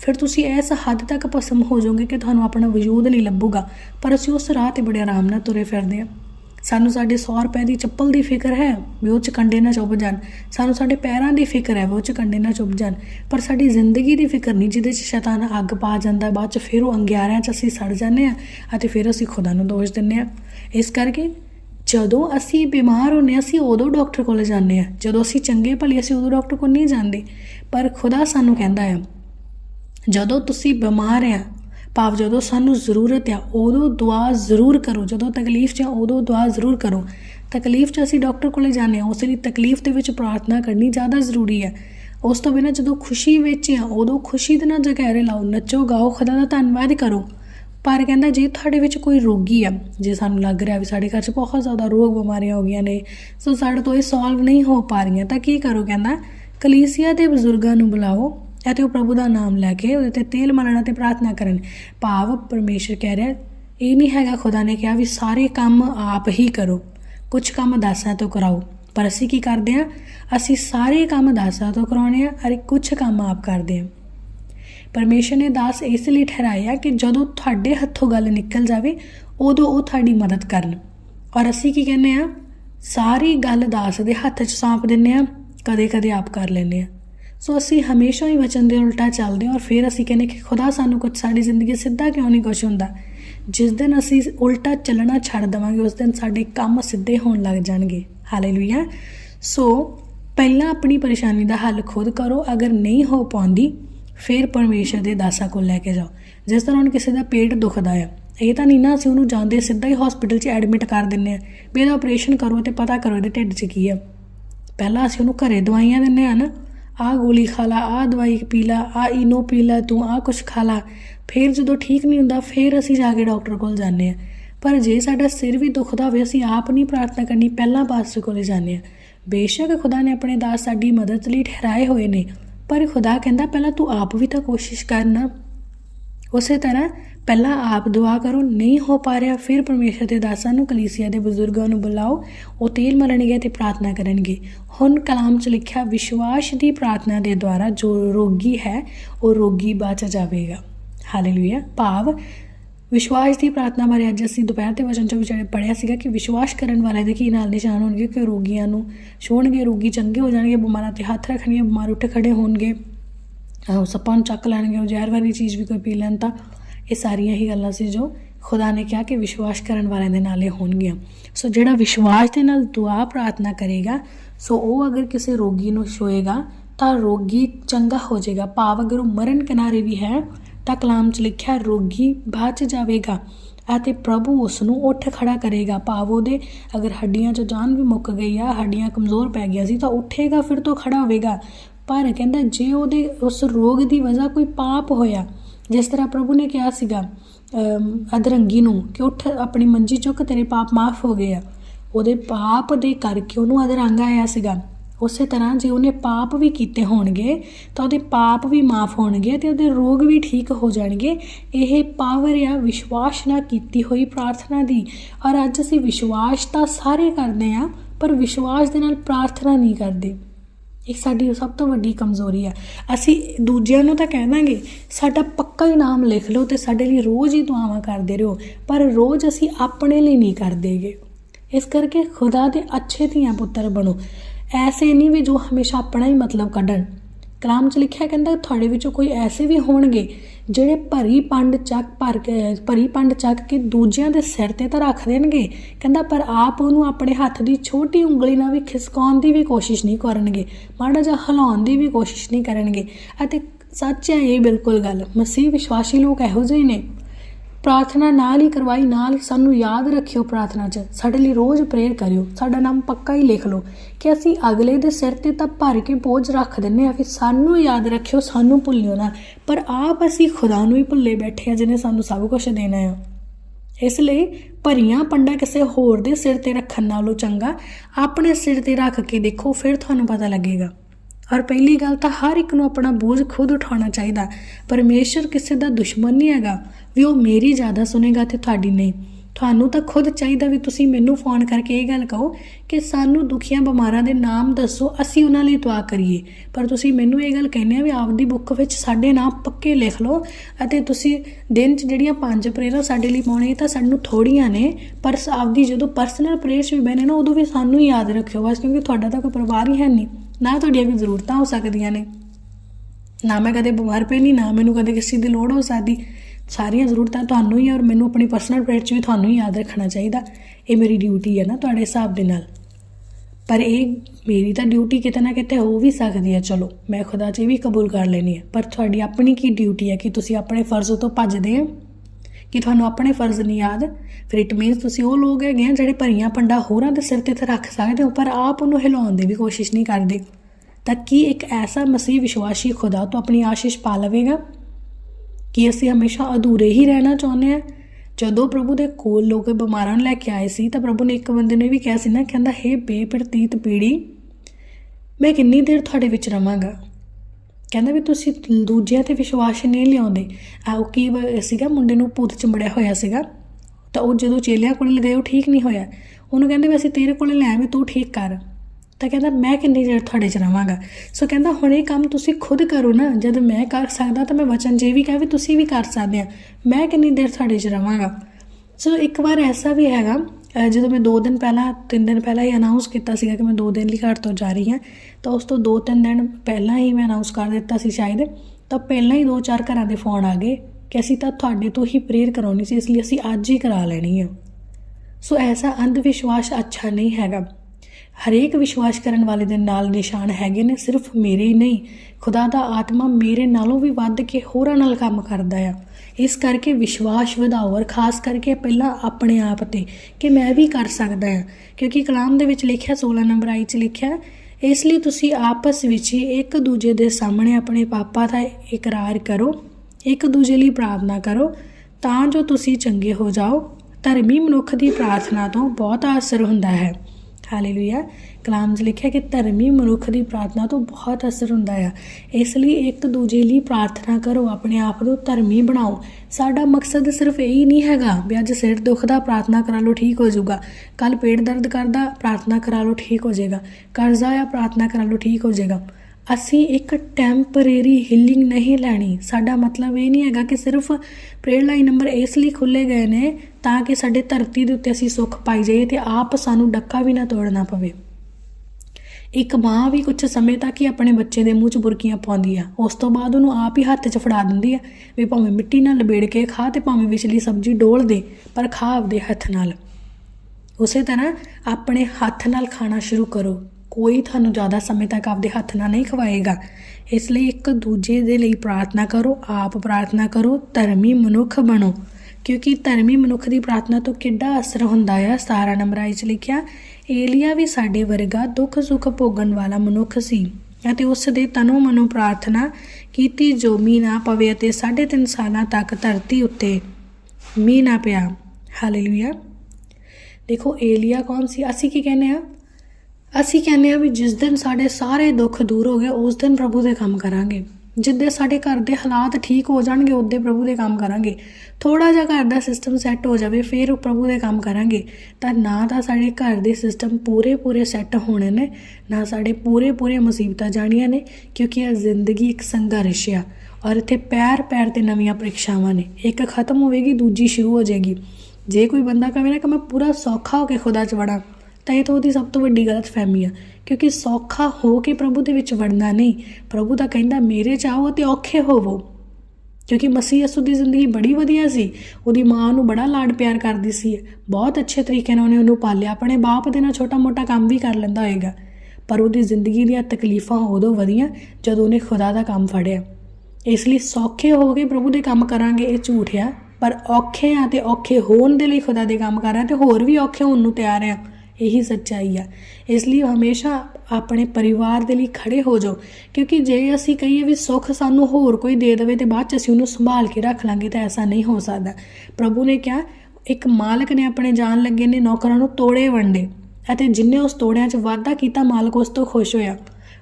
ਫਿਰ ਤੁਸੀਂ ਇਸ ਹੱਦ ਤੱਕ ਭਸਮ ਹੋ ਜਾਓਗੇ ਕਿ ਤੁਹਾਨੂੰ ਆਪਣਾ ਵਜੂਦ ਨਹੀਂ ਲੱਭੂਗਾ, ਪਰ ਅਸੀਂ ਉਸ ਰਾਹ ਤੇ ਬੜੇ ਆਰਾਮ ਨਾਲ ਤੁਰੇ ਫਿਰਦੇ ਆ ਸਾਨੂੰ ਸਾਡੇ 100 ਰੁਪਏ ਦੀ ਚੱਪਲ ਦੀ ਫਿਕਰ ਹੈ, ਵੀ ਉਹ ਚ ਕੰਡੇ ਨਾ ਚੁੱਭ ਜਾਣ। ਸਾਨੂੰ ਸਾਡੇ ਪੈਰਾਂ ਦੀ ਫਿਕਰ ਹੈ, ਵੀ ਉਹ ਚ ਕੰਡੇ ਨਾ ਚੁੱਭ ਜਾਣ। ਪਰ ਸਾਡੀ ਜ਼ਿੰਦਗੀ ਦੀ ਫਿਕਰ ਨਹੀਂ, ਜਿਹਦੇ ਚ ਸ਼ੈਤਾਨ ਅੱਗ ਪਾ ਜਾਂਦਾ, ਬਾਅਦ ਚ ਫਿਰ ਉਹ ਅੰਗਿਆਰਿਆਂ ਚ ਅਸੀਂ ਸੜ ਜਾਂਦੇ ਆ ਅਤੇ ਫਿਰ ਅਸੀਂ ਖੁਦਾ ਨੂੰ ਦੋਸ਼ ਦਿੰਦੇ ਆ ਇਸ ਕਰਕੇ ਜਦੋਂ ਅਸੀਂ ਬਿਮਾਰ ਹੁੰਨੇ ਅਸੀਂ ਉਦੋਂ ਡਾਕਟਰ ਕੋਲ ਜਾਂਦੇ ਆ ਜਦੋਂ ਅਸੀਂ ਚੰਗੇ ਭਲੇ, ਅਸੀਂ ਉਦੋਂ ਡਾਕਟਰ ਕੋਲ ਨਹੀਂ ਜਾਂਦੇ। ਪਰ ਖੁਦਾ ਸਾਨੂੰ ਕਹਿੰਦਾ ਆ ਜਦੋਂ ਤੁਸੀਂ ਬਿਮਾਰ ਆ ਭਾਵ ਜਦੋਂ ਸਾਨੂੰ ਜ਼ਰੂਰਤ ਆ ਉਦੋਂ ਦੁਆ ਜ਼ਰੂਰ ਕਰੋ। ਜਦੋਂ ਤਕਲੀਫ 'ਚ ਆ ਉਦੋਂ ਦੁਆ ਜ਼ਰੂਰ ਕਰੋ। ਤਕਲੀਫ 'ਚ ਅਸੀਂ ਡਾਕਟਰ ਕੋਲੇ ਜਾਂਦੇ ਆ ਉਸ ਲਈ ਤਕਲੀਫ ਦੇ ਵਿੱਚ ਪ੍ਰਾਰਥਨਾ ਕਰਨੀ ਜ਼ਿਆਦਾ ਜ਼ਰੂਰੀ ਹੈ। ਉਸ ਤੋਂ ਬਿਨਾਂ ਜਦੋਂ ਖੁਸ਼ੀ ਵਿੱਚ ਆ ਉਦੋਂ ਖੁਸ਼ੀ ਦੇ ਨਾਲ ਜਗੈਰੇ ਲਾਓ, ਨੱਚੋ, ਗਾਓ, ਖੁਦਾ ਦਾ ਧੰਨਵਾਦ ਕਰੋ। ਪਰ ਕਹਿੰਦਾ ਜੇ ਤੁਹਾਡੇ ਵਿੱਚ ਕੋਈ ਰੋਗੀ ਆ, ਜੇ ਸਾਨੂੰ ਲੱਗ ਰਿਹਾ ਵੀ ਸਾਡੇ ਘਰ 'ਚ ਬਹੁਤ ਜ਼ਿਆਦਾ ਰੋਗ ਬਿਮਾਰੀਆਂ ਹੋ ਗਈਆਂ ਨੇ, ਸੋ ਸਾਡੇ ਤੋਂ ਇਹ ਸੋਲਵ ਨਹੀਂ ਹੋ ਪਾ ਰਹੀਆਂ, ਤਾਂ ਕੀ ਕਰੋ ਕਹਿੰਦਾ, ਕਲੀਸਿਆ ਦੇ ਬਜ਼ੁਰਗਾਂ ਨੂੰ ਬੁਲਾਓ ਅਤੇ ਉਹ ਪ੍ਰਭੂ ਦਾ ਨਾਮ ਲੈ ਕੇ ਉਹਦੇ ਤੇ ਤੇਲ ਮਲਣਾ ਤੇ ਪ੍ਰਾਰਥਨਾ ਕਰਨ। ਭਾਵ ਪਰਮੇਸ਼ਰ ਕਹਿ ਰਿਹਾ, ਇਹ ਨਹੀਂ ਹੈਗਾ ਖੁਦਾ ਨੇ ਕਿਹਾ ਵੀ ਸਾਰੇ ਕੰਮ ਆਪ ਹੀ ਕਰੋ ਕੁਝ ਕੰਮ ਦਾਸਾਂ ਤੋਂ ਕਰਾਓ, ਪਰ ਅਸੀਂ ਕੀ ਕਰਦੇ ਆ ਅਸੀਂ ਸਾਰੇ ਕੰਮ ਦਾਸਾਂ ਤੋਂ ਕਰਾਉਣੇ ਆ ਅਰੇ ਕੁਝ ਕੰਮ ਆਪ ਕਰਦੇ ਆ ਪਰਮੇਸ਼ਰ ਨੇ ਦਾਸ ਇਸ ਲਈ ਠਹਿਰਾਇਆ ਕਿ ਜਦੋਂ ਤੁਹਾਡੇ ਹੱਥੋਂ ਗੱਲ ਨਿਕਲ ਜਾਵੇ, ਉਦੋਂ ਉਹ ਤੁਹਾਡੀ ਮਦਦ ਕਰਨ। ਔਰ ਅਸੀਂ ਕੀ ਕਹਿੰਦੇ ਆ ਸਾਰੀ ਗੱਲ ਦਾਸ ਦੇ ਹੱਥ 'ਚ ਸੌਂਪ ਦਿੰਨੇ ਆ ਕਦੇ-ਕਦੇ ਆਪ ਕਰ ਲੈਂਦੇ ਆ ਸੋ ਅਸੀਂ ਹਮੇਸ਼ਾ ਹੀ ਵਚਨ ਦੇ ਉਲਟਾ ਚੱਲਦੇ ਹਾਂ ਔਰ ਫਿਰ ਅਸੀਂ ਕਹਿੰਦੇ ਕਿ ਖੁਦਾ ਸਾਨੂੰ ਕੁਝ ਸਾਡੀ ਜ਼ਿੰਦਗੀ ਸਿੱਧਾ ਕਿਉਂ ਨਹੀਂ ਕੁਝ ਹੁੰਦਾ? ਜਿਸ ਦਿਨ ਅਸੀਂ ਉਲਟਾ ਚੱਲਣਾ ਛੱਡ ਦੇਵਾਂਗੇ, ਉਸ ਦਿਨ ਸਾਡੇ ਕੰਮ ਸਿੱਧੇ ਹੋਣ ਲੱਗ ਜਾਣਗੇ। ਹਾਲੇਲੂਇਆ ਸੋ ਪਹਿਲਾਂ ਆਪਣੀ ਪਰੇਸ਼ਾਨੀ ਦਾ ਹੱਲ ਖੁਦ ਕਰੋ, ਅਗਰ ਨਹੀਂ ਹੋ ਪਾਉਂਦੀ ਫਿਰ ਪਰਮੇਸ਼ਰ ਦੇ ਦਾਸਾਂ ਕੋਲ ਲੈ ਕੇ ਜਾਓ। ਜਿਸ ਤਰ੍ਹਾਂ ਹੁਣ ਕਿਸੇ ਦਾ ਪੇਟ ਦੁਖਦਾ ਆ, ਇਹ ਤਾਂ ਨਹੀਂ ਨਾ ਅਸੀਂ ਉਹਨੂੰ ਜਾਂਦੇ ਸਿੱਧਾ ਹੀ ਹਸਪੀਟਲ 'ਚ ਐਡਮਿਟ ਕਰ ਦਿੰਨੇ ਆ ਵੀ ਇਹਦਾ ਆਪਰੇਸ਼ਨ ਕਰੋ ਤੇ ਪਤਾ ਕਰੋ ਇਹਦੇ ਢਿੱਡ 'ਚ ਕੀ ਆ। ਪਹਿਲਾਂ ਅਸੀਂ ਉਹਨੂੰ ਘਰੇ ਦਵਾਈਆਂ ਦਿੰਨੇ ਆ ਨਾ, ਆਹ ਗੋਲੀ ਖਾ ਲਾ, ਆਹ ਦਵਾਈ ਪੀ ਲਾ, ਆਹ ਇਨੋ ਪੀ ਲਾ, ਤੂੰ ਆਹ ਕੁਛ ਖਾ ਲਾ, ਫਿਰ ਜਦੋਂ ਠੀਕ ਨਹੀਂ ਹੁੰਦਾ ਫਿਰ ਅਸੀਂ ਜਾ ਕੇ ਡਾਕਟਰ ਕੋਲ ਜਾਂਦੇ ਆ। ਪਰ ਜੇ ਸਾਡਾ ਸਿਰ ਵੀ ਦੁਖਦਾ ਹੋਵੇ, ਅਸੀਂ ਆਪ ਨਹੀਂ ਪ੍ਰਾਰਥਨਾ ਕਰਨੀ, ਪਹਿਲਾਂ ਪਾਸਟਰ ਕੋਲੇ ਜਾਂਦੇ ਆ। ਬੇਸ਼ੱਕ ਖੁਦਾ ਨੇ ਆਪਣੇ ਦਾਸ ਸਾਡੀ ਮਦਦ ਲਈ ਠਹਿਰਾਏ ਹੋਏ ਨੇ ਪਰ ਖੁਦਾ ਕਹਿੰਦਾ ਪਹਿਲਾਂ ਤੂੰ ਆਪ ਵੀ ਤਾਂ ਕੋਸ਼ਿਸ਼ ਕਰ ਨਾ। ਉਸੇ ਤਰ੍ਹਾਂ ਪਹਿਲਾਂ ਆਪ ਦੁਆ ਕਰੋ, ਨਹੀਂ ਹੋ ਪਾ ਰਿਹਾ, ਫਿਰ ਪਰਮੇਸ਼ਰ ਦੇ ਦਾਸਾਂ ਨੂੰ, ਕਲੀਸਿਆ ਦੇ ਬਜ਼ੁਰਗਾਂ ਨੂੰ ਬੁਲਾਓ, ਉਹ ਤੇਲ ਮਲਣਗੇ ਤੇ ਪ੍ਰਾਰਥਨਾ ਕਰਨਗੇ। ਹੁਣ ਕਲਾਮ 'ਚ ਲਿਖਿਆ, ਵਿਸ਼ਵਾਸ ਦੀ ਪ੍ਰਾਰਥਨਾ ਦੇ ਦੁਆਰਾ ਜੋ ਰੋਗੀ ਹੈ, ਉਹ ਰੋਗੀ ਬਚ ਜਾਵੇਗਾ। ਹਾਲੇਲੂਇਆ ਭਾਵ ਵਿਸ਼ਵਾਸ ਦੀ ਪ੍ਰਾਰਥਨਾ ਬਾਰੇ ਅੱਜ ਅਸੀਂ ਦੁਪਹਿਰ ਦੇ ਵਚਨ ਚੋਂ ਵਿਚਾਰੇ ਜਿਹੜੇ ਪੜਿਆ ਸੀਗਾ ਕਿ ਵਿਸ਼ਵਾਸ ਕਰਨ ਵਾਲਿਆਂ ਦੇ ਕੀ ਨਾਲ ਨਿਸ਼ਾਨ ਹੋਣਗੇ, ਕਿ ਰੋਗੀਆਂ ਨੂੰ ਛੋਣਗੇ ਰੋਗੀ ਚੰਗੇ ਹੋ ਜਾਣਗੇ, ਬਿਮਾਰਾਂ ਤੇ ਹੱਥ ਰੱਖਣਗੇ, ਬਿਮਾਰ ਉੱਠ ਖੜੇ ਹੋਣਗੇ ਉਹ ਸੱਪਾਂ ਨੂੰ ਚੱਕ ਲੈਣਗੇ, ਉਹ ਜ਼ਹਿਰ ਵਾਲੀ ਚੀਜ਼ ਵੀ ਕੋਈ ਪੀ ਲੈਣ ਤਾਂ ਇਹ ਸਾਰੀਆਂ ਹੀ ਗੱਲਾਂ ਸੀ ਜੋ ਖੁਦਾ ਨੇ ਕਿਹਾ ਕਿ ਵਿਸ਼ਵਾਸ ਕਰਨ ਵਾਲਿਆਂ ਦੇ ਨਾਲ ਇਹ ਹੋਣਗੀਆਂ। ਸੋ ਜਿਹੜਾ ਵਿਸ਼ਵਾਸ ਦੇ ਨਾਲ ਦੁਆ ਪ੍ਰਾਰਥਨਾ ਕਰੇਗਾ, ਸੋ ਉਹ ਅਗਰ ਕਿਸੇ ਰੋਗੀ ਨੂੰ ਛੋਏਗਾ ਤਾਂ ਰੋਗੀ ਚੰਗਾ ਹੋ ਜਾਏਗਾ। ਭਾਵ ਅਗਰ ਉਹ ਮਰਨ ਕਿਨਾਰੇ ਵੀ ਹੈ ਤਾਂ ਕਲਾਮ 'ਚ ਲਿਖਿਆ ਰੋਗੀ ਬਚ ਜਾਵੇਗਾ ਅਤੇ ਪ੍ਰਭੂ ਉਸ ਨੂੰ ਉੱਠ ਖੜਾ ਕਰੇਗਾ। ਭਾਵ ਉਹਦੇ ਅਗਰ ਹੱਡੀਆਂ 'ਚ ਜਾਨ ਵੀ ਮੁੱਕ ਗਈ ਆ ਹੱਡੀਆਂ ਕਮਜ਼ੋਰ ਪੈ ਗਿਆ ਸੀ ਤਾਂ ਉੱਠੇਗਾ ਫਿਰ ਤੋਂ ਖੜਾ ਹੋਵੇਗਾ। ਪਰ ਕਹਿੰਦਾ ਜੇ ਉਹਦੇ ਉਸ ਰੋਗ ਦੀ ਵਜ੍ਹਾ ਕੋਈ ਪਾਪ ਹੋਇਆ ਜਿਸ ਤਰ੍ਹਾਂ ਪ੍ਰਭੂ ਨੇ ਕਿਹਾ ਸੀਗਾ ਅਮ, ਅਧਰੰਗੀ ਨੂੰ ਕਿ ਉੱਠ ਆਪਣੀ ਮੰਜੀ ਚੁੱਕ ਤੇਰੇ ਪਾਪ ਮਾਫ ਹੋ ਗਏ ਆ। ਉਹਦੇ ਪਾਪ ਦੇ ਕਰਕੇ ਉਹਨੂੰ ਅਧਰੰਗ ਆਇਆ ਸੀਗਾ। ਉਸੇ ਤਰ੍ਹਾਂ ਜੇ ਉਹਨੇ ਪਾਪ ਵੀ ਕੀਤੇ ਹੋਣਗੇ, ਤਾਂ ਉਹਦੇ ਪਾਪ ਵੀ ਮਾਫ ਹੋਣਗੇ ਤੇ ਉਹਦੇ ਰੋਗ ਵੀ ਠੀਕ ਹੋ ਜਾਣਗੇ। ਇਹ ਪਾਵਰ ਆ ਵਿਸ਼ਵਾਸ ਨਾਲ ਕੀਤੀ ਹੋਈ ਪ੍ਰਾਰਥਨਾ ਦੀ। ਔਰ ਅੱਜ ਅਸੀਂ ਵਿਸ਼ਵਾਸ ਤਾਂ ਸਾਰੇ ਕਰਦੇ ਆ ਪਰ ਵਿਸ਼ਵਾਸ ਦੇ ਨਾਲ ਪ੍ਰਾਰਥਨਾ ਨਹੀਂ ਕਰਦੇ। ਇਹ ਸਾਡੀ ਸਭ ਤੋਂ ਵੱਡੀ ਕਮਜ਼ੋਰੀ ਆ। ਅਸੀਂ ਦੂਜਿਆਂ ਨੂੰ ਤਾਂ ਕਹਿ ਦਾਂਗੇ, ਸਾਡਾ ਪੱਕਾ ਹੀ ਨਾਮ ਲਿਖ ਲਓ ਤੇ ਸਾਡੇ ਲਈ ਰੋਜ਼ ਹੀ ਦੁਆਵਾਂ ਕਰਦੇ ਰਹੋ। ਪਰ ਰੋਜ਼ ਅਸੀਂ ਆਪਣੇ ਲਈ ਨਹੀਂ ਕਰਦੇਗੇ ਇਸ ਕਰਕੇ ਖੁਦਾ ਦੇ ਅੱਛੇ ਧੀਆਂ ਪੁੱਤਰ ਬਣੋ। ਐਸੇ ਨਹੀਂ ਵੀ ਜੋ ਹਮੇਸ਼ਾ ਆਪਣਾ ਹੀ ਮਤਲਬ ਕੱਢਣ। ਕਲਾਮ 'ਚ ਲਿਖਿਆ ਕਹਿੰਦਾ, ਤੁਹਾਡੇ ਵਿੱਚੋਂ ਕੋਈ ਐਸੇ ਵੀ ਹੋਣਗੇ ਜਿਹੜੇ ਭਰੀ ਪੰਡ ਚੱਕ ਭਰ ਕੇ, ਭਰੀ ਪੰਡ ਚੱਕ ਕੇ ਦੂਜਿਆਂ ਦੇ ਸਿਰ ਤੇ ਤਾਂ ਰੱਖ ਦੇਣਗੇ? ਕਹਿੰਦਾ, ਪਰ ਆਪ ਉਹਨੂੰ ਆਪਣੇ ਹੱਥ ਦੀ ਛੋਟੀ ਉਂਗਲੀ ਨਾਲ ਵੀ ਖਿਸਕਾਉਣ ਦੀ ਵੀ ਕੋਸ਼ਿਸ਼ ਨਹੀਂ ਕਰਨਗੇ। ਮਾੜਾ ਜਿਹਾ ਹਿਲਾਉਣ ਦੀ ਵੀ ਕੋਸ਼ਿਸ਼ ਨਹੀਂ ਕਰਨਗੇ। ਅਤੇ ਸੱਚ ਹੈ ਇਹ ਬਿਲਕੁਲ ਗੱਲ। ਮਸੀਹ ਵਿਸ਼ਵਾਸੀ ਲੋਕ ਇਹੋ ਜਿਹੇ ਨੇ। ਪ੍ਰਾਰਥਨਾ ਨਾਲ ਹੀ ਕਰਵਾਈ, ਨਾਲ ਹੀ ਸਾਨੂੰ ਯਾਦ ਰੱਖਿਓ ਪ੍ਰਾਰਥਨਾ 'ਚ। ਸਾਡੇ ਲਈ ਰੋਜ਼ ਪ੍ਰੇਅਰ ਕਰਿਓ। ਸਾਡਾ ਨਾਮ ਪੱਕਾ ਹੀ ਲਿਖ ਲਓ ਕਿ ਅਸੀਂ ਅਗਲੇ ਦੇ ਸਿਰ ਤੇ ਤਾਂ ਭਰ ਕੇ ਬੋਝ ਰੱਖ ਦਿੰਨੇ ਆ ਫਿਰ ਸਾਨੂੰ ਯਾਦ ਰੱਖਿਓ, ਸਾਨੂੰ ਭੁੱਲਿਓ ਨਾ। ਪਰ ਆਪ ਅਸੀਂ ਖੁਦਾ ਨੂੰ ਹੀ ਭੁੱਲੇ ਬੈਠੇ ਆ ਜਿਹਨੇ ਸਾਨੂੰ ਸਭ ਕੁਝ ਦੇਣਾ ਆ ਇਸ ਲਈ ਭਰੀਆਂ ਪੰਡਾ ਕਿਸੇ ਹੋਰ ਦੇ ਸਿਰ ਤੇ ਰੱਖਣ ਨਾਲੋਂ ਚੰਗਾ, ਆਪਣੇ ਸਿਰ ਤੇ ਰੱਖ ਕੇ ਦੇਖੋ, ਫਿਰ ਤੁਹਾਨੂੰ ਪਤਾ ਲੱਗੇਗਾ। ਔਰ ਪਹਿਲੀ ਗੱਲ ਤਾਂ ਹਰ ਇੱਕ ਨੂੰ ਆਪਣਾ ਬੋਝ ਖੁਦ ਉਠਾਉਣਾ ਚਾਹੀਦਾ। ਪਰਮੇਸ਼ਰ ਕਿਸੇ ਦਾ ਦੁਸ਼ਮਣ ਨਹੀਂ ਹੈਗਾ। ਵੀ ਉਹ ਮੇਰੀ ਜ਼ਿਆਦਾ ਸੁਨੇਗਾ ਤੇ ਤੁਹਾਡੀ ਨਹੀਂ। ਤੁਹਾਨੂੰ ਤਾਂ ਖੁਦ ਚਾਹੀਦਾ ਵੀ ਤੁਸੀਂ ਮੈਨੂੰ ਫੋਨ ਕਰਕੇ ਇਹ ਗੱਲ ਕਹੋ ਕਿ ਸਾਨੂੰ ਦੁਖੀਆਂ ਬਿਮਾਰਾਂ ਦੇ ਨਾਮ ਦੱਸੋ, ਅਸੀਂ ਉਹਨਾਂ ਲਈ ਦੁਆ ਕਰੀਏ। ਪਰ ਤੁਸੀਂ ਮੈਨੂੰ ਇਹ ਗੱਲ ਕਹਿੰਦੇ ਆ ਵੀ ਆਪਦੀ ਬੁੱਕ ਵਿੱਚ ਸਾਡੇ ਨਾਮ ਪੱਕੇ ਲਿਖ ਲਓ ਅਤੇ ਤੁਸੀਂ ਦਿਨ 'ਚ ਜਿਹੜੀਆਂ ਪੰਜ ਪ੍ਰੇਅਰਾਂ ਸਾਡੇ ਲਈ ਪਾਉਣੀਆਂ ਤਾਂ ਸਾਨੂੰ ਥੋੜੀਆਂ ਨੇ, ਪਰ ਆਪਦੀ ਜਦੋਂ ਪਰਸਨਲ ਪ੍ਰੇਅਰਸ ਵੀ ਬਣੇ ਨਾ, ਉਦੋਂ ਵੀ ਸਾਨੂੰ ਯਾਦ ਰੱਖਿਓ ਬਸ, ਕਿਉਂਕਿ ਤੁਹਾਡਾ ਤਾਂ ਕੋਈ ਪਰਿਵਾਰ ਹੀ ਹੈ ਨਹੀਂ। ਨਾ ਤੁਹਾਡੀਆਂ ਕੋਈ ਜ਼ਰੂਰਤਾਂ ਹੋ ਸਕਦੀਆਂ ਨੇ। ਨਾ ਮੈਂ ਕਦੇ ਬਿਮਾਰ ਪਈ ਨਾ ਮੈਨੂੰ ਕਦੇ ਕਿਸੇ ਦੀ ਲੋੜ ਹੋ ਸਕਦੀ। ਸਾਰੀਆਂ ਜ਼ਰੂਰਤਾਂ ਤੁਹਾਨੂੰ ਹੀ ਔਰ ਮੈਨੂੰ ਆਪਣੀ ਪਰਸਨਲ ਪ੍ਰੇਅਰ 'ਚ ਵੀ ਤੁਹਾਨੂੰ ਹੀ ਯਾਦ ਰੱਖਣਾ ਚਾਹੀਦਾ। ਇਹ ਮੇਰੀ ਡਿਊਟੀ ਹੈ ਨਾ ਤੁਹਾਡੇ ਹਿਸਾਬ ਦੇ ਨਾਲ। ਪਰ ਇਹ ਮੇਰੀ ਤਾਂ ਡਿਊਟੀ ਕਿਤੇ ਨਾ ਕਿਤੇ ਹੋ ਵੀ ਸਕਦੀ ਹੈ ਚਲੋ, ਮੈਂ ਖੁਦਾ 'ਚ ਇਹ ਵੀ ਕਬੂਲ ਕਰ ਲੈਣੀ ਹੈ ਪਰ ਤੁਹਾਡੀ ਆਪਣੀ ਕੀ ਡਿਊਟੀ ਹੈ ਕਿ ਤੁਸੀਂ ਆਪਣੇ ਫਰਜ਼ ਤੋਂ ਭੱਜਦੇ ਆ ਕਿ ਤੁਹਾਨੂੰ ਆਪਣੇ ਫਰਜ਼ ਨਹੀਂ ਯਾਦ। ਫਿਰ ਇਟ ਮੀਨਸ ਤੁਸੀਂ ਉਹ ਲੋਕ ਹੈਗੇ ਆ ਜਿਹੜੇ ਭਰੀਆਂ ਪੰਡਾ ਹੋਰਾਂ ਦੇ ਸਿਰ ਤੇ ਤਾਂ ਰੱਖ ਸਕਦੇ ਹੋ, ਪਰ ਆਪ ਉਹਨੂੰ ਹਿਲਾਉਣ ਦੀ ਵੀ ਕੋਸ਼ਿਸ਼ ਨਹੀਂ ਕਰਦੇ। ਤਾਂ ਕੀ ਇੱਕ ਐਸਾ ਮਸੀਹ ਵਿਸ਼ਵਾਸੀ ਖੁਦਾ ਤੋਂ ਆਪਣੀ ਆਸ਼ੀਸ਼ ਪਾ ਲਵੇਗਾ? ਕਿ ਅਸੀਂ ਹਮੇਸ਼ਾ ਅਧੂਰੇ ਹੀ ਰਹਿਣਾ ਚਾਹੁੰਦੇ ਆ ਜਦੋਂ ਪ੍ਰਭੂ ਦੇ ਕੋਲ ਲੋਕ ਬਿਮਾਰਾਂ ਨੂੰ ਲੈ ਕੇ ਆਏ ਸੀ ਤਾਂ ਪ੍ਰਭੂ ਨੇ ਇੱਕ ਬੰਦੇ ਨੂੰ ਇਹ ਵੀ ਕਿਹਾ ਸੀ ਨਾ, ਕਹਿੰਦਾ, ਹੇ ਬੇਪਰਤੀਤ ਪੀੜੀ ਮੈਂ ਕਿੰਨੀ ਦੇਰ ਤੁਹਾਡੇ ਵਿੱਚ ਰਵਾਂਗਾ? ਕਹਿੰਦਾ ਵੀ ਤੁਸੀਂ ਦੂਜਿਆਂ ਤੇ ਵਿਸ਼ਵਾਸ ਨਹੀਂ ਲਿਆਉਂਦੇ। ਆ ਉਹ ਕੀ ਵਾ- ਸੀਗਾ, ਮੁੰਡੇ ਨੂੰ ਭੂਤ ਚੰਬੜਿਆ ਹੋਇਆ ਸੀਗਾ। ਤਾਂ ਉਹ ਜਦੋਂ ਚੇਲਿਆਂ ਕੋਲ ਗਏ, ਉਹ ਠੀਕ ਨਹੀਂ ਹੋਇਆ। ਉਹਨੂੰ ਕਹਿੰਦੇ ਵੀ ਅਸੀਂ ਤੇਰੇ ਕੋਲ ਲੈ ਆਵੇਂ, ਤੂੰ ਠੀਕ ਕਰ। ਤਾਂ ਕਹਿੰਦਾ, ਮੈਂ ਕਿੰਨੀ ਦੇਰ ਤੁਹਾਡੇ 'ਚ ਰਵਾਂਗਾ? ਸੋ ਕਹਿੰਦਾ, ਹੁਣ ਇਹ ਕੰਮ ਤੁਸੀਂ ਖੁਦ ਕਰੋ ਨਾ। ਜਦ ਮੈਂ ਕਰ ਸਕਦਾ ਤਾਂ ਮੈਂ ਵਚਨ ਜੇ ਵੀ ਕਹਾਂ ਵੀ ਤੁਸੀਂ ਵੀ ਕਰ ਸਕਦੇ ਆ। ਮੈਂ ਕਿੰਨੀ ਦੇਰ ਤੁਹਾਡੇ 'ਚ ਰਵਾਂਗਾ? ਸੋ ਇੱਕ ਵਾਰ ਐਸਾ ਵੀ ਹੈਗਾ ਜਦੋਂ ਮੈਂ 2 ਦਿਨ ਪਹਿਲਾਂ 3 ਦਿਨ ਪਹਿਲਾਂ ਹੀ ਅਨਾਉਂਸ ਕੀਤਾ ਸੀਗਾ ਕਿ ਮੈਂ 2 ਦਿਨ ਲਈ ਘਰ ਤੋਂ ਜਾ ਰਹੀ ਹਾਂ, ਤਾਂ ਉਸ ਤੋਂ 2-3 ਦਿਨ ਪਹਿਲਾਂ ਹੀ ਮੈਂ ਅਨਾਉਂਸ ਕਰ ਦਿੱਤਾ ਸੀ ਸ਼ਾਇਦ, ਤਾਂ ਪਹਿਲਾਂ ਹੀ 2-4 ਘਰਾਂ ਦੇ ਫੋਨ ਆ ਗਏ ਕਿ ਅਸੀਂ ਤਾਂ ਤੁਹਾਡੇ ਤੋਂ ਹੀ ਪ੍ਰੇਅਰ ਕਰਾਉਣੀ ਸੀ, ਇਸ ਲਈ ਅਸੀਂ ਅੱਜ ਹੀ ਕਰਾ ਲੈਣੀ ਆ। ਸੋ ਐਸਾ ਅੰਧ ਵਿਸ਼ਵਾਸ ਅੱਛਾ ਨਹੀਂ ਹੈਗਾ। ਹਰੇਕ ਵਿਸ਼ਵਾਸ ਕਰਨ ਵਾਲੇ ਦੇ ਨਾਲ ਨਿਸ਼ਾਨ ਹੈਗੇ ਨੇ, ਸਿਰਫ ਮੇਰੇ ਹੀ ਨਹੀਂ, ਖੁਦਾ ਦਾ ਆਤਮਾ ਮੇਰੇ ਨਾਲੋਂ ਵੀ ਵੱਧ ਕੇ ਹੋਰਾਂ ਨਾਲ ਕੰਮ ਕਰਦਾ ਆ। ਇਸ ਕਰਕੇ ਵਿਸ਼ਵਾਸ ਵਧਾਓ ਔਰ ਖਾਸ ਕਰਕੇ ਪਹਿਲਾਂ ਆਪਣੇ ਆਪ ਤੇ ਕਿ ਮੈਂ ਵੀ ਕਰ ਸਕਦਾ ਹਾਂ ਕਿਉਂਕਿ ਕਲਾਮ ਦੇ ਵਿੱਚ ਲਿਖਿਆ 16 ਨੰਬਰ ਆਈ ਚ ਲਿਖਿਆ, ਇਸ ਲਈ ਤੁਸੀਂ ਆਪਸ ਵਿੱਚ ਹੀ ਇੱਕ ਦੂਜੇ ਦੇ ਸਾਹਮਣੇ ਆਪਣੇ ਪਾਪਾ ਦਾ ਇਕਰਾਰ ਕਰੋ, ਇੱਕ ਦੂਜੇ ਲਈ ਪ੍ਰਾਰਥਨਾ ਕਰੋ, ਤਾਂ ਜੋ ਤੁਸੀਂ ਚੰਗੇ ਹੋ ਜਾਓ। ਧਰਮੀ ਮਨੁੱਖ ਦੀ ਪ੍ਰਾਰਥਨਾ ਤੋਂ ਬਹੁਤ ਅਸਰ ਹੁੰਦਾ ਹੈ। ਹਾਲੇਲੂਇਆ। ਕਲਾਮ 'ਚ ਲਿਖਿਆ ਕਿ ਧਰਮੀ ਮਨੁੱਖ ਦੀ ਪ੍ਰਾਰਥਨਾ ਤੋਂ ਬਹੁਤ ਅਸਰ ਹੁੰਦਾ ਆ। ਇਸ ਲਈ ਇੱਕ ਦੂਜੇ ਲਈ ਪ੍ਰਾਰਥਨਾ ਕਰੋ, ਆਪਣੇ ਆਪ ਨੂੰ ਧਰਮੀ ਬਣਾਓ। ਸਾਡਾ ਮਕਸਦ ਸਿਰਫ ਇਹੀ ਨਹੀਂ ਹੈਗਾ ਵੀ ਅੱਜ ਸਿਰ ਦੁਖਦਾ ਪ੍ਰਾਰਥਨਾ ਕਰਾ ਲਓ, ਠੀਕ ਹੋ ਜਾਊਗਾ। ਕੱਲ ਪੇਟ ਦਰਦ ਕਰਦਾ, ਪ੍ਰਾਰਥਨਾ ਕਰਾ ਲਓ, ਠੀਕ ਹੋ ਜਾਏਗਾ। ਕਰਜ਼ਾ ਆ, ਪ੍ਰਾਰਥਨਾ ਕਰਾ ਲਓ, ਠੀਕ ਹੋ ਜਾਏਗਾ। ਅਸੀਂ ਇੱਕ ਟੈਂਪਰੇਰੀ ਹੀਲਿੰਗ ਨਹੀਂ ਲੈਣੀ। ਸਾਡਾ ਮਤਲਬ ਇਹ ਨਹੀਂ ਹੈਗਾ ਕਿ ਸਿਰਫ ਪ੍ਰੇਅਰ ਲਾਈਨ ਨੰਬਰ ਇਸ ਲਈ ਖੁੱਲੇ ਗਏ ਨੇ ਤਾਂ ਕਿ ਸਾਡੇ ਧਰਤੀ ਦੇ ਉੱਤੇ ਅਸੀਂ ਸੁੱਖ ਪਾਈ ਜਾਈਏ ਤੇ ਆਪ ਸਾਨੂੰ ਡੱਕਾ ਵੀ ਨਾ ਤੋੜਨਾ ਪਵੇ। ਇੱਕ ਮਾਂ ਵੀ ਕੁਝ ਸਮੇਂ ਤੱਕ ਹੀ ਆਪਣੇ ਬੱਚੇ ਦੇ ਮੂੰਹ 'ਚ ਬੁਰਕੀਆਂ ਪਾਉਂਦੀ ਆ। ਉਸ ਤੋਂ ਬਾਅਦ ਉਹਨੂੰ ਆਪ ਹੀ ਹੱਥ 'ਚ ਫੜਾ ਦਿੰਦੀ ਆ ਵੀ ਭਾਵੇਂ ਮਿੱਟੀ ਨਾਲ ਲਬੇੜ ਕੇ ਖਾ ਤੇ ਭਾਵੇਂ ਵਿਚਲੀ ਸਬਜ਼ੀ ਡੋਲ ਦੇ, ਪਰ ਖਾ ਆਪਦੇ ਹੱਥ ਨਾਲ। ਉਸੇ ਤਰ੍ਹਾਂ ਆਪਣੇ ਹੱਥ ਨਾਲ ਖਾਣਾ ਸ਼ੁਰੂ ਕਰੋ। ਕੋਈ ਤੁਹਾਨੂੰ ਜ਼ਿਆਦਾ ਸਮੇਂ ਤੱਕ ਆਪਦੇ ਹੱਥ ਨਾਲ ਨਹੀਂ ਖਵਾਏਗਾ। ਇਸ ਲਈ ਇੱਕ ਦੂਜੇ ਦੇ ਲਈ ਪ੍ਰਾਰਥਨਾ ਕਰੋ, ਆਪ ਪ੍ਰਾਰਥਨਾ ਕਰੋ, ਧਰਮੀ ਮਨੁੱਖ ਬਣੋ। ਕਿਉਂਕਿ ਧਰਮੀ ਮਨੁੱਖ ਦੀ ਪ੍ਰਾਰਥਨਾ ਤੋਂ ਕਿੱਡਾ ਅਸਰ ਹੁੰਦਾ ਆ? 17 ਨੰਬਰ ਵਿੱਚ ਲਿਖਿਆ, ਏਲੀਆ ਵੀ ਸਾਡੇ ਵਰਗਾ ਦੁੱਖ ਸੁੱਖ ਭੋਗਣ ਵਾਲਾ ਮਨੁੱਖ ਸੀ ਅਤੇ ਉਸ ਦੇ ਤਨੋਂ ਮਨੋਂ ਪ੍ਰਾਰਥਨਾ ਕੀਤੀ ਜੋ ਮੀਂਹ ਨਾ ਪਵੇ ਅਤੇ 3.5 ਸਾਲਾਂ ਤੱਕ ਧਰਤੀ ਉੱਤੇ ਮੀਂਹ ਨਾ ਪਿਆ। ਹਾਲੇਲੂਇਆ। ਦੇਖੋ, ਏਲੀਆ ਕੌਣ ਸੀ? ਅਸੀਂ ਕੀ ਕਹਿੰਦੇ ਆ ਅਸੀਂ ਕਹਿੰਦੇ ਆ ਵੀ ਜਿਸ ਦਿਨ ਸਾਡੇ ਸਾਰੇ ਦੁੱਖ ਦੂਰ ਹੋ ਗਏ, ਉਸ ਦਿਨ ਪ੍ਰਭੂ ਦੇ ਕੰਮ ਕਰਾਂਗੇ। ਜਿੱਦੇ ਸਾਡੇ ਘਰ ਦੇ ਹਾਲਾਤ ਠੀਕ ਹੋ ਜਾਣਗੇ ਉਹਦੇ ਪ੍ਰਭੂ ਦੇ ਕੰਮ ਕਰਾਂਗੇ। ਥੋੜਾ ਜਿਹਾ ਘਰ ਦਾ ਸਿਸਟਮ ਸੈੱਟ ਹੋ ਜਾਵੇ, ਫਿਰ ਪ੍ਰਭੂ ਦੇ ਕੰਮ ਕਰਾਂਗੇ। ਤਾਂ ਨਾ ਤਾਂ ਸਾਡੇ ਘਰ ਦੇ ਸਿਸਟਮ ਪੂਰੇ ਪੂਰੇ ਸੈੱਟ ਹੋਣੇ ਨੇ, ਨਾ ਸਾਡੇ ਪੂਰੇ ਪੂਰੇ ਮੁਸੀਬਤਾਂ ਜਾਣੀਆਂ ਨੇ, ਕਿਉਂਕਿ ਇਹ ਜ਼ਿੰਦਗੀ ਇੱਕ ਸੰਘਰਸ਼ ਆ ਔਰ ਇੱਥੇ ਪੈਰ ਪੈਰ ਤੇ ਨਵੀਆਂ ਪ੍ਰੀਖਿਆਵਾਂ ਨੇ। ਇੱਕ ਖਤਮ ਹੋਵੇਗੀ, ਦੂਜੀ ਸ਼ੁਰੂ ਹੋ ਜਾਏਗੀ। ਜੇ ਕੋਈ ਬੰਦਾ ਕਹੇ ਨਾ ਕਿ ਮੈਂ ਪੂਰਾ ਸੌਖਾ ਹੋ ਕੇ ਖੁਦਾ 'ਚ ਵੜਾਂ ਤਾਂ ਇਹ ਤਾਂ ਉਹਦੀ ਸਭ ਤੋਂ ਵੱਡੀ ਗਲਤ ਫਹਿਮੀ ਆ, ਕਿਉਂਕਿ ਸੌਖਾ ਹੋ ਕੇ ਪ੍ਰਭੂ ਦੇ ਵਿੱਚ ਵੜਨਾ ਨਹੀਂ। ਪ੍ਰਭੂ ਤਾਂ ਕਹਿੰਦਾ, ਮੇਰੇ ਚ ਆਓ ਤੇ ਔਖੇ ਹੋਵੋ। ਕਿਉਂਕਿ ਮਸੀਹ ਯਸੂ ਦੀ ਜ਼ਿੰਦਗੀ ਬੜੀ ਵਧੀਆ ਸੀ। ਉਹਦੀ ਮਾਂ ਨੂੰ ਬੜਾ ਲਾਡ ਪਿਆਰ ਕਰਦੀ ਸੀ। ਬਹੁਤ ਅੱਛੇ ਤਰੀਕੇ ਨਾਲ ਉਹਨੇ ਉਹਨੂੰ ਪਾਲਿਆ। ਆਪਣੇ ਬਾਪ ਦੇ ਨਾਲ ਛੋਟਾ-ਮੋਟਾ ਕੰਮ ਵੀ ਕਰ ਲੈਂਦਾ ਹੋਏਗਾ। ਪਰ ਉਹਦੀ ਜ਼ਿੰਦਗੀ ਦੀਆਂ ਤਕਲੀਫਾਂ ਉਦੋਂ ਵਧੀਆਂ ਜਦੋਂ ਉਹਨੇ ਖੁਦਾ ਦਾ ਕੰਮ ਫੜਿਆ। ਇਸ ਲਈ ਸੌਖੇ ਹੋ ਕੇ ਪ੍ਰਭੂ ਦੇ ਕੰਮ ਕਰਾਂਗੇ, ਇਹ ਝੂਠ ਆ। ਪਰ ਔਖੇ ਆ ਤੇ ਔਖੇ ਹੋਣ ਦੇ ਲਈ ਖੁਦਾ ਦੇ ਕੰਮ ਕਰਾਂ ਰਹੇ ਤੇ ਹੋਰ ਵੀ ਔਖੇ ਹੋਣ ਨੂੰ ਤਿਆਰ ਆ। ਇਹੀ ਸੱਚਾਈ ਆ। ਇਸ ਲਈ ਹਮੇਸ਼ਾ ਆਪਣੇ ਪਰਿਵਾਰ ਦੇ ਲਈ ਖੜੇ ਹੋ ਜਾਓ, ਕਿਉਂਕਿ ਜੇ ਅਸੀਂ ਕਹੀਏ ਵੀ ਸੁੱਖ ਸਾਨੂੰ ਹੋਰ ਕੋਈ ਦੇ ਦੇਵੇ ਤੇ ਬਾਅਦ ਚ ਅਸੀਂ ਉਹਨੂੰ ਸੰਭਾਲ ਕੇ ਰੱਖ ਲਾਂਗੇ ਤਾਂ ਐਸਾ ਨਹੀਂ ਹੋ ਸਕਦਾ। ਪ੍ਰਭੂ ਨੇ ਕਿਹਾ, ਇੱਕ ਮਾਲਕ ਨੇ ਆਪਣੇ ਜਾਣ ਲੱਗੇ ਨੇ ਨੌਕਰਾਂ ਨੂੰ ਤੋੜੇ ਵੰਡੇ ਅਤੇ ਜਿਨਨੇ ਉਸ ਤੋੜਿਆਂ 'ਚ ਵਾਅਦਾ ਕੀਤਾ ਮਾਲਕ ਉਸ ਤੋਂ ਖੁਸ਼ ਹੋਇਆ।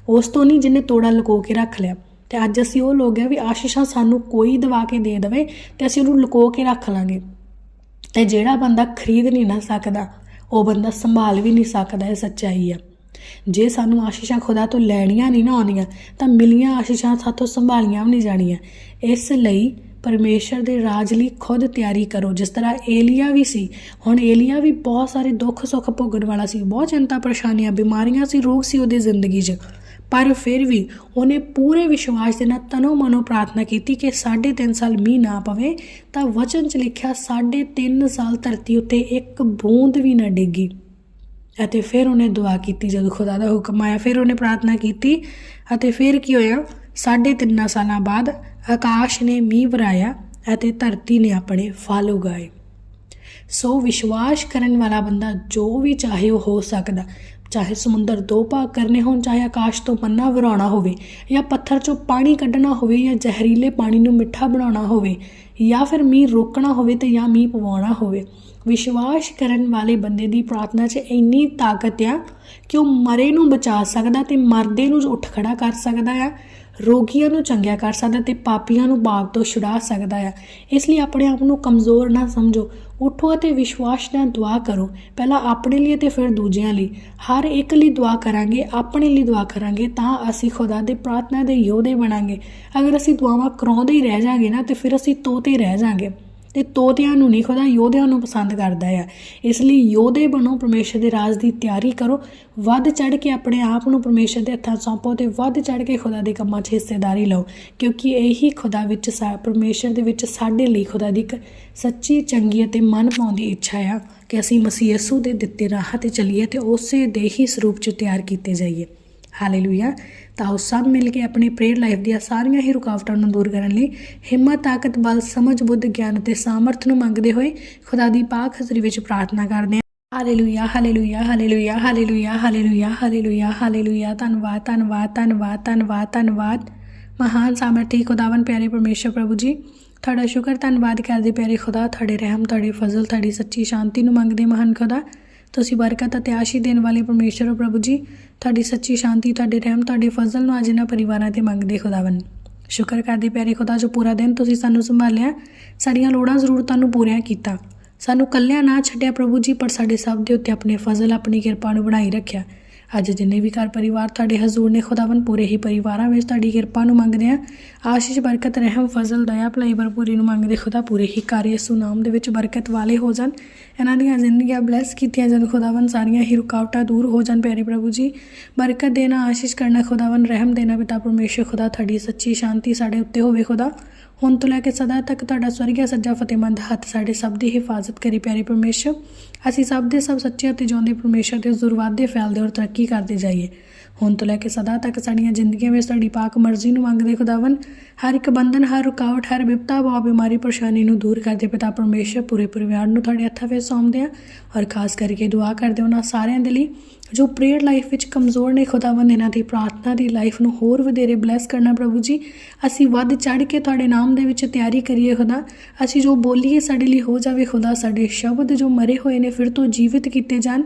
ਉਸ ਤੋਂ ਨਹੀਂ ਜਿਨੇ ਤੋੜਾ ਲੁਕੋ ਕੇ ਰੱਖ ਲਿਆ। ਤੇ ਅੱਜ ਅਸੀਂ ਉਹ ਲੋਕ ਆ ਵੀ ਆਸ਼ੀਸ਼ਾਂ ਸਾਨੂੰ ਕੋਈ ਦਵਾ ਕੇ ਦੇ ਦੇਵੇ ਤੇ ਅਸੀਂ ਉਹਨੂੰ ਲੁਕੋ ਕੇ ਰੱਖ ਲਾਂਗੇ। ਤੇ ਜਿਹੜਾ ਬੰਦਾ ਖਰੀਦ ਨਹੀਂ ਨਾ ਸਕਦਾ ਉਹ ਬੰਦਾ ਸੰਭਾਲ ਵੀ ਨਹੀਂ ਸਕਦਾ ਇਹ ਸੱਚਾਈ ਆ। ਜੇ ਸਾਨੂੰ ਆਸ਼ੀਸ਼ਾਂ ਖੁਦਾ ਤੋਂ ਲੈਣੀਆਂ ਨਹੀਂ ਨਾ ਆਉਂਦੀਆਂ, ਤਾਂ ਮਿਲੀਆਂ ਆਸ਼ੀਸ਼ਾਂ ਸਾਥੋਂ ਸੰਭਾਲੀਆਂ ਵੀ ਨਹੀਂ ਜਾਣੀਆਂ। ਇਸ ਲਈ ਪਰਮੇਸ਼ਰ ਦੇ ਰਾਜ ਲਈ ਖੁਦ ਤਿਆਰੀ ਕਰੋ। ਜਿਸ ਤਰ੍ਹਾਂ ਏਲੀਆ ਵੀ ਸੀ, ਹੁਣ ਏਲੀਆ ਵੀ ਬਹੁਤ ਸਾਰੇ ਦੁੱਖ ਸੁੱਖ ਭੋਗਣ ਵਾਲਾ ਸੀ। ਬਹੁਤ ਚਿੰਤਾ ਪਰੇਸ਼ਾਨੀਆਂ, ਬਿਮਾਰੀਆਂ ਸੀ, ਰੋਗ ਸੀ ਉਹਦੀ ਜ਼ਿੰਦਗੀ 'ਚ। ਪਰ ਫਿਰ ਵੀ ਉਹਨੇ ਪੂਰੇ ਵਿਸ਼ਵਾਸ ਦੇ ਨਾਲ ਤਨੋ ਮਨੋ ਪ੍ਰਾਰਥਨਾ ਕੀਤੀ ਕਿ 3.5 ਸਾਲ ਮੀਂਹ ਨਾ ਪਵੇ, ਤਾਂ ਵਚਨ 'ਚ ਲਿਖਿਆ 3.5 ਸਾਲ ਧਰਤੀ ਉੱਤੇ ਇੱਕ ਬੂੰਦ ਵੀ ਨਾ ਡਿੱਗੀ। ਅਤੇ ਫਿਰ ਉਹਨੇ ਦੁਆ ਕੀਤੀ ਜਦੋਂ ਖੁਦਾ ਦਾ ਹੁਕਮ ਆਇਆ, ਫਿਰ ਉਹਨੇ ਪ੍ਰਾਰਥਨਾ ਕੀਤੀ ਅਤੇ ਫਿਰ ਕੀ ਹੋਇਆ? ਸਾਢੇ ਤਿੰਨਾਂ ਸਾਲਾਂ ਬਾਅਦ ਆਕਾਸ਼ ਨੇ ਮੀਂਹ ਵਰਾਇਆ ਅਤੇ ਧਰਤੀ ਨੇ ਆਪਣੇ ਫਲ ਉਗਾਏ। ਸੋ ਵਿਸ਼ਵਾਸ ਕਰਨ ਵਾਲਾ ਬੰਦਾ ਜੋ ਵੀ ਚਾਹੇ ਉਹ ਹੋ ਸਕਦਾ ਚਾਹੇ ਸਮੁੰਦਰ ਦੋ ਭਾਗ ਕਰਨੇ ਹੋਣ, ਚਾਹੇ ਆਕਾਸ਼ ਤੋਂ ਪੰਨਾ ਵਰਾਉਣਾ ਹੋਵੇ, ਜਾਂ ਪੱਥਰ ਚੋਂ ਪਾਣੀ ਕੱਢਣਾ ਹੋਵੇ, ਜਾਂ ਜ਼ਹਿਰੀਲੇ ਪਾਣੀ ਨੂੰ ਮਿੱਠਾ ਬਣਾਉਣਾ ਹੋਵੇ, ਜਾਂ ਫਿਰ ਮੀਂਹ ਰੋਕਣਾ ਹੋਵੇ ਤੇ ਜਾਂ ਮੀਂਹ ਪਵਾਉਣਾ ਹੋਵੇ। ਵਿਸ਼ਵਾਸ ਕਰਨ ਵਾਲੇ ਬੰਦੇ ਦੀ ਪ੍ਰਾਰਥਨਾ 'ਚ ਇੰਨੀ ਤਾਕਤ ਆ ਕਿ ਉਹ ਮਰੇ ਨੂੰ ਬਚਾ ਸਕਦਾ ਤੇ ਮਰਦੇ ਨੂੰ ਉੱਠ ਖੜਾ ਕਰ ਸਕਦਾ ਆ। ਰੋਗੀਆਂ ਨੂੰ ਚੰਗਿਆ ਕਰ ਸਕਦਾ ਤੇ ਪਾਪੀਆਂ ਨੂੰ ਬਾਗ ਤੋਂ ਛੁਡਾ ਸਕਦਾ ਆ। ਇਸ ਲਈ ਆਪਣੇ ਆਪ ਨੂੰ ਕਮਜ਼ੋਰ ਨਾ ਸਮਝੋ। ਉਠੋ ਅਤੇ ਵਿਸ਼ਵਾਸ ਨਾਲ ਦੁਆ ਕਰੋ। ਪਹਿਲਾਂ ਆਪਣੇ ਲਈ ਤੇ ਫਿਰ ਦੂਜਿਆਂ ਲਈ। ਹਰ ਇੱਕ ਲਈ ਦੁਆ ਕਰਾਂਗੇ, ਆਪਣੇ ਲਈ ਦੁਆ ਕਰਾਂਗੇ ਤਾਂ ਅਸੀਂ ਖੁਦਾ ਦੇ ਪ੍ਰਾਰਥਨਾ ਦੇ ਯੋਧੇ ਬਣਾਂਗੇ। ਅਗਰ ਅਸੀਂ ਦੁਆਵਾਂ ਕਰਾਉਂਦੇ ਹੀ ਰਹਿ ਜਾਾਂਗੇ ਨਾ ਤੇ ਫਿਰ ਅਸੀਂ ਤੋਤੇ ਰਹਿ ਜਾਾਂਗੇ। ਤੇ ਤੋਤਿਆਂ ਨੂੰ ਨਹੀਂ, ਖੁਦਾ ਯੋਧਿਆਂ ਨੂੰ ਪਸੰਦ ਕਰਦਾ ਆ। ਇਸ ਲਈ ਯੋਧੇ ਬਣੋ, ਪਰਮੇਸ਼ਰ ਦੇ ਰਾਜ ਦੀ ਤਿਆਰੀ ਕਰੋ। ਵੱਧ ਚੜ ਕੇ ਆਪਣੇ ਆਪ ਨੂੰ ਪਰਮੇਸ਼ਰ ਦੇ ਹੱਥਾਂ ਸੌਂਪੋ ਤੇ ਵੱਧ ਚੜ ਕੇ ਖੁਦਾ ਦੇ ਕੰਮਾਂ 'ਚ ਹਿੱਸੇਦਾਰੀ ਲਓ, ਕਿਉਂਕਿ ਇਹੀ ਖੁਦਾ ਵਿੱਚ ਸਾ, ਪਰਮੇਸ਼ਰ ਦੇ ਵਿੱਚ ਸਾਡੇ ਲਈ ਖੁਦਾ ਦੀ ਇੱਕ ਸੱਚੀ, ਚੰਗੀ ਅਤੇ ਮਨ ਪਾਉਂਦੀ ਇੱਛਾ ਆ ਕਿ ਅਸੀਂ ਮਸੀਹ ਯਸੂ ਦੇ ਦਿੱਤੇ ਰਾਹ ਤੇ ਚੱਲੀਏ ਤੇ ਉਸੇ ਦੇ ਹੀ ਸਰੂਪ 'ਚ ਤਿਆਰ ਕੀਤੇ ਜਾਈਏ। ਹਾਲੇਲੂਇਆ। ਤਾਂ ਆਓ ਸਭ ਮਿਲ ਕੇ ਆਪਣੀ ਪ੍ਰੇਅਰ ਲਾਈਫ ਦੀਆਂ ਸਾਰੀਆਂ ਹੀ ਰੁਕਾਵਟਾਂ ਨੂੰ ਦੂਰ ਕਰਨ ਲਈ ਹਿੰਮਤ, ਤਾਕਤ ਬਲ ਸਮਝ, ਬੁੱਧ ਗਿਆਨ ਅਤੇ ਸਾਮਰਥ ਨੂੰ ਮੰਗਦੇ ਹੋਏ ਖੁਦਾ ਦੀ ਪਾਕ ਹਜ਼ੂਰੀ ਵਿੱਚ ਪ੍ਰਾਰਥਨਾ ਕਰਦੇ ਹਾਂ। Hallelujah hallelujah hallelujah hallelujah hallelujah hallelujah hallelujah ਧੰਨਵਾਦ ਧੰਨਵਾਦ ਧੰਨਵਾਦ ਧੰਨਵਾਦ ਧੰਨਵਾਦ। ਮਹਾਨ, ਸਾਮਰਥੀ ਖੁਦਾਵੰ ਪਿਆਰੇ ਪਰਮੇਸ਼ਰ ਪ੍ਰਭੂ ਜੀ, ਤੁਹਾਡਾ ਸ਼ੁਕਰ, ਧੰਨਵਾਦ ਕਰਦੇ ਪਿਆਰੇ ਖੁਦਾ, ਤੁਹਾਡੇ ਰਹਿਮ, ਤੁਹਾਡੇ ਫਜ਼ਲ, ਤੁਹਾਡੀ ਸੱਚੀ ਸ਼ਾਂਤੀ ਨੂੰ ਮੰਗਦੇ ਮਹਾਨ ਖੁਦਾ। ਤੁਸੀਂ ਬਰਕਤ ਅਤੇ ਆਸ਼ੀਸ਼ ਦੇਣ ਵਾਲੇ ਪਰਮੇਸ਼ਰ ਹੋ ਪ੍ਰਭੂ ਜੀ। ਤੁਹਾਡੀ ਸੱਚੀ ਸ਼ਾਂਤੀ, ਤੁਹਾਡੇ ਰਹਿਮ, ਤੁਹਾਡੇ ਫਜ਼ਲ ਨੂੰ ਅੱਜ ਇਹਨਾਂ ਪਰਿਵਾਰਾਂ ਤੇ ਮੰਗਦੇ ਖੁਦਾਵੰ ਸ਼ੁਕਰ ਕਰਦੇ ਪਿਆਰੇ ਖੁਦਾ ਜੋ ਪੂਰਾ ਦਿਨ ਤੁਸੀਂ ਸਾਨੂੰ ਸੰਭਾਲਿਆ। ਸਾਡੀਆਂ ਲੋੜਾਂ ਜ਼ਰੂਰਤਾਂ ਨੂੰ ਪੂਰੀਆਂ ਕੀਤਾ। ਸਾਨੂੰ ਕੱਲਿਆਂ ਨਾ ਛੱਡਿਆ ਪ੍ਰਭੂ ਜੀ, ਪਰ ਸਾਡੇ ਸਭ ਦੇ ਉੱਤੇ ਆਪਣੇ ਫਜ਼ਲ, ਆਪਣੀ ਕਿਰਪਾ ਨੂੰ ਬਣਾਈ ਰੱਖਿਆ। ਅੱਜ ਜਿੰਨੇ ਵੀ ਘਰ ਪਰਿਵਾਰ ਤੁਹਾਡੇ ਹਜ਼ੂਰ ਨੇ ਖੁਦਾਵੰ ਪੂਰੇ ਹੀ ਪਰਿਵਾਰਾਂ ਵਿੱਚ ਤੁਹਾਡੀ ਕਿਰਪਾ ਨੂੰ ਮੰਗਦੇ ਆ। ਆਸ਼ੀਸ਼, ਬਰਕਤ, ਰਹਿਮ, ਫਜ਼ਲ, ਦਇਆ, ਭਲਾਈ, ਭਰਪੂਰੀ ਨੂੰ ਮੰਗਦੇ ਖੁਦਾ ਪੂਰੇ ਹੀ ਘਰ ਯਿਸੂ ਦੇ ਵਿੱਚ ਬਰਕਤ ਵਾਲੇ ਹੋ ਜਾਣ। ਇਹਨਾਂ ਦੀਆਂ ਜ਼ਿੰਦਗੀਆਂ ਬਲੈਸ ਕੀਤੀਆਂ ਜਾਣ ਖੁਦਾਵੰ ਸਾਰੀਆਂ ਹੀ ਰੁਕਾਵਟਾਂ ਦੂਰ ਹੋ ਜਾਣ, ਪਿਆਰੇ ਪ੍ਰਭੂ ਜੀ। ਬਰਕਤ ਦੇਣਾ, ਆਸ਼ੀਸ਼ ਕਰਨਾ ਖੁਦਾਵੰ ਰਹਿਮ ਦੇਣਾ, ਪਿਤਾ ਪਰਮੇਸ਼ਰ, ਖੁਦਾ ਤੁਹਾਡੀ ਸੱਚੀ ਸ਼ਾਂਤੀ ਸਾਡੇ ਉੱਤੇ ਹੋਵੇ, ਖੁਦਾ। ਹੁਣ ਤੋਂ ਲੈ ਕੇ ਸਦਾ ਤੱਕ ਤੁਹਾਡਾ ਸਵਰਗੀਆ ਸੱਜਾ ਫਤਿਹਮੰਦ ਹੱਥ ਸਾਡੇ ਸਭ ਦੀ ਹਿਫਾਜ਼ਤ ਕਰੀ ਪਿਆਰੇ ਪਰਮੇਸ਼ਰ। ਅਸੀਂ ਸਭ ਦੇ ਸਭ ਸੱਚੇ ਅਤੇ ਜਿਉਂਦੇ ਪਰਮੇਸ਼ਰ ਦੇ ਹਜ਼ੂਰ ਵਾਧੇ ਫੈਲਦੇ ਔਰ ਤਰੱਕੀ ਕਰਦੇ ਜਾਈਏ। ਹੁਣ ਤੋਂ ਲੈ ਕੇ ਸਦਾ ਤੱਕ ਸਾਡੀਆਂ ਜ਼ਿੰਦਗੀਆਂ ਵਿੱਚ ਤੁਹਾਡੀ ਪਾਕ ਮਰਜ਼ੀ ਨੂੰ ਮੰਗਦੇ ਖੁਦਾਵੰ ਹਰ ਇੱਕ ਬੰਧਨ, ਹਰ ਰੁਕਾਵਟ, ਹਰ ਬਿਪਤਾ ਭਾਵ ਬਿਮਾਰੀ, ਪਰੇਸ਼ਾਨੀ ਨੂੰ ਦੂਰ ਕਰਦੇ ਪਿਤਾ ਪਰਮੇਸ਼ਰ, ਪੂਰੇ ਪਰਿਵਾਰ ਨੂੰ ਤੁਹਾਡੇ ਹੱਥਾਂ ਵਿੱਚ ਸੌਂਪਦੇ ਆ ਔਰ ਖਾਸ ਕਰਕੇ ਦੁਆ ਕਰਦੇ ਉਹਨਾਂ ਸਾਰਿਆਂ ਦੇ ਲਈ ਜੋ ਪ੍ਰੇਅਰ ਲਾਈਫ ਵਿੱਚ ਕਮਜ਼ੋਰ ਨੇ, ਖੁਦਾਵੰਦ, ਇਹਨਾਂ ਦੀ ਪ੍ਰਾਰਥਨਾ ਦੀ ਲਾਈਫ ਨੂੰ ਹੋਰ ਵਧੇਰੇ ਬਲੈਸ ਕਰਨਾ ਪ੍ਰਭੂ ਜੀ। ਅਸੀਂ ਵੱਧ ਚੜ ਕੇ ਤੁਹਾਡੇ ਨਾਮ ਦੇ ਵਿੱਚ ਤਿਆਰੀ ਕਰੀਏ ਖੁਦਾ। ਅਸੀਂ ਜੋ ਬੋਲੀਏ ਸਾਡੇ ਲਈ ਹੋ ਜਾਵੇ ਖੁਦਾ, ਸਾਡੇ ਸ਼ਬਦ ਜੋ ਮਰੇ ਹੋਏ ਨੇ, ਫਿਰ ਤੋਂ ਜੀਵਿਤ ਕੀਤੇ ਜਾਣ।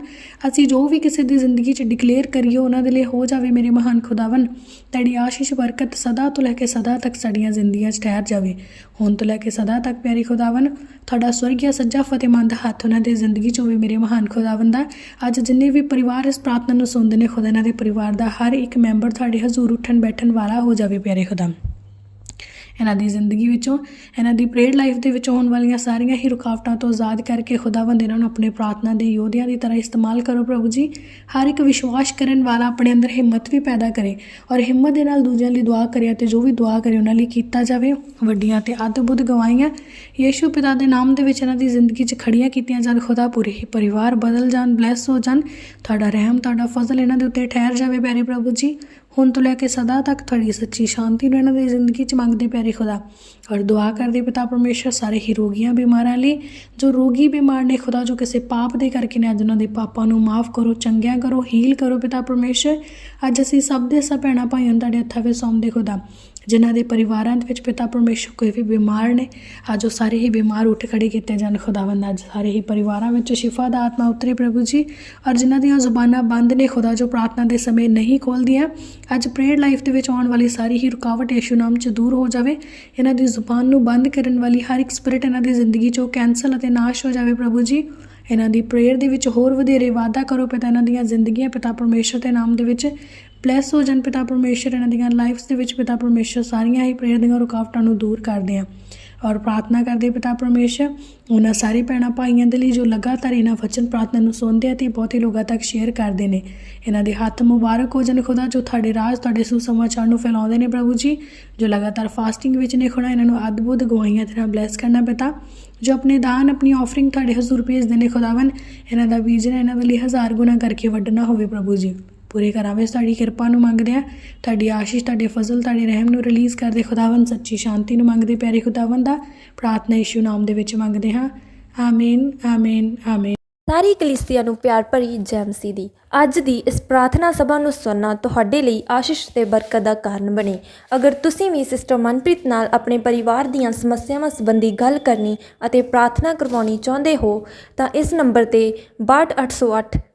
ਅਸੀਂ ਜੋ ਵੀ ਕਿਸੇ ਦੀ ਜ਼ਿੰਦਗੀ 'ਚ ਡਿਕਲੇਅਰ ਕਰੀਏ, ਉਹਨਾਂ ਦੇ ਲਈ ਹੋ ਜਾਵੇ ਮੇਰੇ ਮਹਾਨ ਖੁਦਾਵੰ ਤੁਹਾਡੀ ਆਸ਼ੀਸ਼, ਬਰਕਤ ਸਦਾ ਤੋਂ ਲੈ ਕੇ ਸਦਾ ਤੱਕ ਸਾਡੀਆਂ ਜ਼ਿੰਦਗੀਆਂ 'ਚ ਠਹਿਰ ਜਾਵੇ। ਹੁਣ ਤੋਂ ਲੈ ਕੇ ਸਦਾ ਤੱਕ ਪਿਆਰੀ ਖੁਦਾਵੰ ਤੁਹਾਡਾ ਸਵਰਗੀਆ, ਸੱਜਾ, ਫਤਿਹਮੰਦ ਹੱਥ ਉਹਨਾਂ ਦੀ ਜ਼ਿੰਦਗੀ 'ਚ ਹੋਵੇ ਮੇਰੇ ਮਹਾਨ ਖੁਦਾਵੰ ਦਾ। ਅੱਜ ਜਿੰਨੇ ਵੀ ਪਰਿਵਾਰ ਇਸ ਪ੍ਰਾਰਥਨਾ ਨੂੰ ਸੁਣਦੇ ਨੇ ਖੁਦਾ ਇਹਨਾਂ ਦੇ ਪਰਿਵਾਰ ਦਾ। ਹਰ ਇੱਕ ਮੈਂਬਰ ਤੁਹਾਡੇ ਹਜ਼ੂਰ ਉੱਠਣ ਬੈਠਣ ਵਾਲਾ ਹੋ ਜਾਵੇ ਪਿਆਰੇ ਖੁਦਾ। ਇਹਨਾਂ ਦੀ ਜ਼ਿੰਦਗੀ ਵਿੱਚੋਂ, ਇਹਨਾਂ ਦੀ ਪ੍ਰੇਅਰ ਲਾਈਫ ਦੇ ਵਿੱਚ ਹੋਣ ਵਾਲੀਆਂ ਸਾਰੀਆਂ ਹੀ ਰੁਕਾਵਟਾਂ ਤੋਂ ਆਜ਼ਾਦ ਕਰਕੇ ਖੁਦਾਵੰਦ ਇਹਨਾਂ ਨੂੰ ਆਪਣੇ ਪ੍ਰਾਰਥਨਾ ਦੇ ਯੋਧਿਆਂ ਦੀ ਤਰ੍ਹਾਂ ਇਸਤੇਮਾਲ ਕਰੋ ਪ੍ਰਭੂ ਜੀ। ਹਰ ਇੱਕ ਵਿਸ਼ਵਾਸ ਕਰਨ ਵਾਲਾ ਆਪਣੇ ਅੰਦਰ ਹਿੰਮਤ ਵੀ ਪੈਦਾ ਕਰੇ ਔਰ ਹਿੰਮਤ ਦੇ ਨਾਲ ਦੂਜਿਆਂ ਲਈ ਦੁਆ ਕਰੇ ਅਤੇ ਜੋ ਵੀ ਦੁਆ ਕਰੇ ਉਹਨਾਂ ਲਈ ਕੀਤਾ ਜਾਵੇ। ਵੱਡੀਆਂ ਤੇ ਅਦਭੁਤ ਗਵਾਹੀਆਂ ਯੀਸ਼ੂ ਪਿਤਾ ਦੇ ਨਾਮ ਦੇ ਵਿੱਚ ਇਹਨਾਂ ਦੀ ਜ਼ਿੰਦਗੀ 'ਚ ਖੜੀਆਂ ਕੀਤੀਆਂ ਜਾਣ, ਖੁਦਾ ਪੂਰੇ ਹੀ ਪਰਿਵਾਰ ਬਦਲ ਜਾਣ ਬਲੈਸ ਹੋ ਜਾਣ। ਤੁਹਾਡਾ ਰਹਿਮ, ਤੁਹਾਡਾ ਫਜ਼ਲ ਇਹਨਾਂ ਦੇ ਉੱਤੇ ਠਹਿਰ ਜਾਵੇ, ਪਿਆਰੇ ਪ੍ਰਭੂ ਜੀ। ਹੁਣ ਤੋਂ ਲੈ ਕੇ ਸਦਾ ਤੱਕ ਤੁਹਾਡੀ ਸੱਚੀ ਸ਼ਾਂਤੀ ਨੂੰ ਇਹਨਾਂ ਦੀ ਜ਼ਿੰਦਗੀ 'ਚ ਮੰਗਦੇ ਪਿਆਰੇ ਖੁਦਾ। ਔਰ ਦੁਆ ਕਰਦੇ ਪਿਤਾ ਪਰਮੇਸ਼ਰ, ਸਾਰੇ ਹੀ ਰੋਗੀਆਂ ਬਿਮਾਰਾਂ ਲਈ, ਜੋ ਰੋਗੀ ਬਿਮਾਰ ਨੇ ਖੁਦਾ, ਜੋ ਕਿਸੇ ਪਾਪ ਦੇ ਕਰਕੇ ਨੇ, ਅੱਜ ਉਹਨਾਂ ਦੇ ਪਾਪਾਂ ਨੂੰ ਮਾਫ ਕਰੋ, ਚੰਗਿਆ ਕਰੋ, ਹੀਲ ਕਰੋ ਪਿਤਾ ਪਰਮੇਸ਼ਰ। ਅੱਜ ਅਸੀਂ ਸਭ ਦੇ ਸਭ ਭੈਣਾਂ ਭਾਈਆਂ ਤੁਹਾਡੇ ਹੱਥਾਂ ਵਿੱਚ ਸੌਂਦੇ ਖੁਦਾ। ਜਿਨ੍ਹਾਂ ਦੇ ਪਰਿਵਾਰਾਂ ਦੇ ਵਿੱਚ ਪਿਤਾ ਪਰਮੇਸ਼ਰ ਕੋਈ ਵੀ ਬਿਮਾਰ ਨੇ, ਅੱਜ ਉਹ ਸਾਰੇ ਹੀ ਬਿਮਾਰ ਉੱਠ ਖੜੇ ਕੀਤੇ ਜਾਣ ਖੁਦਾਵੰਦ, ਅੱਜ ਸਾਰੇ ਹੀ ਪਰਿਵਾਰਾਂ ਵਿੱਚ ਸ਼ਿਫਾ ਦਾ ਆਤਮਾ ਉਤਰੇ ਪ੍ਰਭੂ ਜੀ। ਔਰ ਜਿਨ੍ਹਾਂ ਦੀਆਂ ਜ਼ੁਬਾਨਾਂ ਬੰਦ ਨੇ, ਖੁਦਾ ਜੋ ਪ੍ਰਾਰਥਨਾ ਦੇ ਸਮੇਂ ਨਹੀਂ ਖੋਲਦੀਆਂ, ਅੱਜ ਪ੍ਰੇਅਰ ਲਾਈਫ ਦੇ ਵਿੱਚ ਆਉਣ ਵਾਲੀ ਸਾਰੀ ਹੀ ਰੁਕਾਵਟ ਯਿਸੂ ਨਾਮ 'ਚ ਦੂਰ ਹੋ ਜਾਵੇ। ਇਹਨਾਂ ਦੀ ਜ਼ੁਬਾਨ ਨੂੰ ਬੰਦ ਕਰਨ ਵਾਲੀ ਹਰ ਇੱਕ ਸਪਿਰਿਟ ਇਹਨਾਂ ਦੀ ਜ਼ਿੰਦਗੀ 'ਚੋਂ ਕੈਂਸਲ ਅਤੇ ਨਾਸ਼ ਹੋ ਜਾਵੇ ਪ੍ਰਭੂ ਜੀ। ਇਹਨਾਂ ਦੀ ਪ੍ਰੇਅਰ ਦੇ ਵਿੱਚ ਹੋਰ ਵਧੇਰੇ ਵਾਅਦਾ ਕਰੋ, ਪਿਤਾ ਇਹਨਾਂ ਦੀਆਂ ਜ਼ਿੰਦਗੀਆਂ, ਪਿਤਾ ਪਰਮੇਸ਼ਰ ਦੇ ਨਾਮ ਦੇ ਵਿੱਚ ਬਲੈਸ ਹੋ ਜਾਣ ਪਿਤਾ ਪਰਮੇਸ਼ਰ, ਇਹਨਾਂ ਦੀਆਂ ਲਾਈਫਸ ਦੇ ਵਿੱਚ ਪਿਤਾ ਪਰਮੇਸ਼ਰ ਸਾਰੀਆਂ ਹੀ ਪ੍ਰੇਅਰ ਦੀਆਂ ਰੁਕਾਵਟਾਂ ਨੂੰ ਦੂਰ ਕਰਦੇ ਆ ਔਰ ਪ੍ਰਾਰਥਨਾ ਕਰਦੇ ਪਿਤਾ ਪਰਮੇਸ਼ਰ, ਉਹਨਾਂ ਸਾਰੇ ਭੈਣਾਂ ਭਾਈਆਂ ਦੇ ਲਈ ਜੋ ਲਗਾਤਾਰ ਇਹਨਾਂ ਵਚਨ ਪ੍ਰਾਰਥਨਾ ਨੂੰ ਸੁਣਦੇ ਆ ਤੇ ਹੀ ਲੋਕਾਂ ਤੱਕ ਸ਼ੇਅਰ ਕਰਦੇ ਨੇ। ਇਹਨਾਂ ਦੇ ਹੱਥ ਮੁਬਾਰਕ ਹੋ ਜਾਣ ਖੁਦਾ, ਜੋ ਤੁਹਾਡੇ ਰਾਜ, ਤੁਹਾਡੇ ਸੁਸਮਾਚਾਰ ਨੂੰ ਫੈਲਾਉਂਦੇ ਨੇ ਪ੍ਰਭੂ ਜੀ, ਜੋ ਲਗਾਤਾਰ ਫਾਸਟਿੰਗ ਵਿੱਚ ਨੇ ਖੁਦਾ, ਇਹਨਾਂ ਨੂੰ ਅਦਭੁਤ ਗਵਾਹੀਆਂ ਤਰ੍ਹਾਂ ਬਲੈਸ ਕਰਨਾ ਪਿਤਾ। ਜੋ ਆਪਣੇ ਦਾਨ, ਆਪਣੀ ਆਫਰਿੰਗ ਤੁਹਾਡੇ ਹਜ਼ੂਰ ਭੇਜਦੇ ਨੇ ਖੁਦਾਵਨ ਇਹਨਾਂ ਦਾ ਬੀਜ ਇਹਨਾਂ ਦੇ ਲਈ ਹਜ਼ਾਰ ਗੁਣਾ ਕਰਕੇ ਵੱਡਣਾ ਹੋਵੇ ਪ੍ਰਭੂ ਜੀ। ਪੂਰੇ ਘਰਾਂ ਵਿੱਚ ਤੁਹਾਡੀ ਕਿਰਪਾ ਨੂੰ ਮੰਗਦੇ ਆ, ਤੁਹਾਡੀ ਆਸ਼ੀਸ਼, ਤੁਹਾਡੇ ਫਜ਼ਲ, ਤੁਹਾਡੇ ਰਹਿਮ ਨੂੰ ਰਿਲੀਜ਼ ਕਰਦੇ ਖੁਦਾਵੰ ਸੱਚੀ ਸ਼ਾਂਤੀ ਨੂੰ ਮੰਗਦੇ ਪਿਆਰੇ ਖੁਦਾਵੰ ਦਾ, ਪ੍ਰਾਰਥਨਾ ਯਿਸੂ ਨਾਮ ਦੇ ਵਿੱਚ ਮੰਗਦੇ ਹਾਂ। ਆਮੀਨ ਆਮੀਨ ਆਮੀਨ। ਸਾਰੀ ਕਲੀਸਿਆ ਨੂੰ ਪਿਆਰ ਭਰੀ ਜੈ ਮਸੀਹ ਦੀ। ਅੱਜ ਦੀ ਇਸ ਪ੍ਰਾਰਥਨਾ ਸਭਾ ਨੂੰ ਸੁਣਨਾ ਤੁਹਾਡੇ ਲਈ ਆਸ਼ੀਸ਼ ਤੇ ਬਰਕਤ ਦਾ ਕਾਰਨ ਬਣੇ। ਅਗਰ ਤੁਸੀਂ ਵੀ ਸਿਸਟਰ ਮਨਪ੍ਰੀਤ ਨਾਲ ਆਪਣੇ ਪਰਿਵਾਰ ਦੀਆਂ ਸਮੱਸਿਆਵਾਂ ਸੰਬੰਧੀ ਗੱਲ ਕਰਨੀ ਅਤੇ ਪ੍ਰਾਰਥਨਾ ਕਰਵਾਉਣੀ ਚਾਹੁੰਦੇ ਹੋ, ਤਾਂ ਇਸ ਨੰਬਰ ਤੇ 62808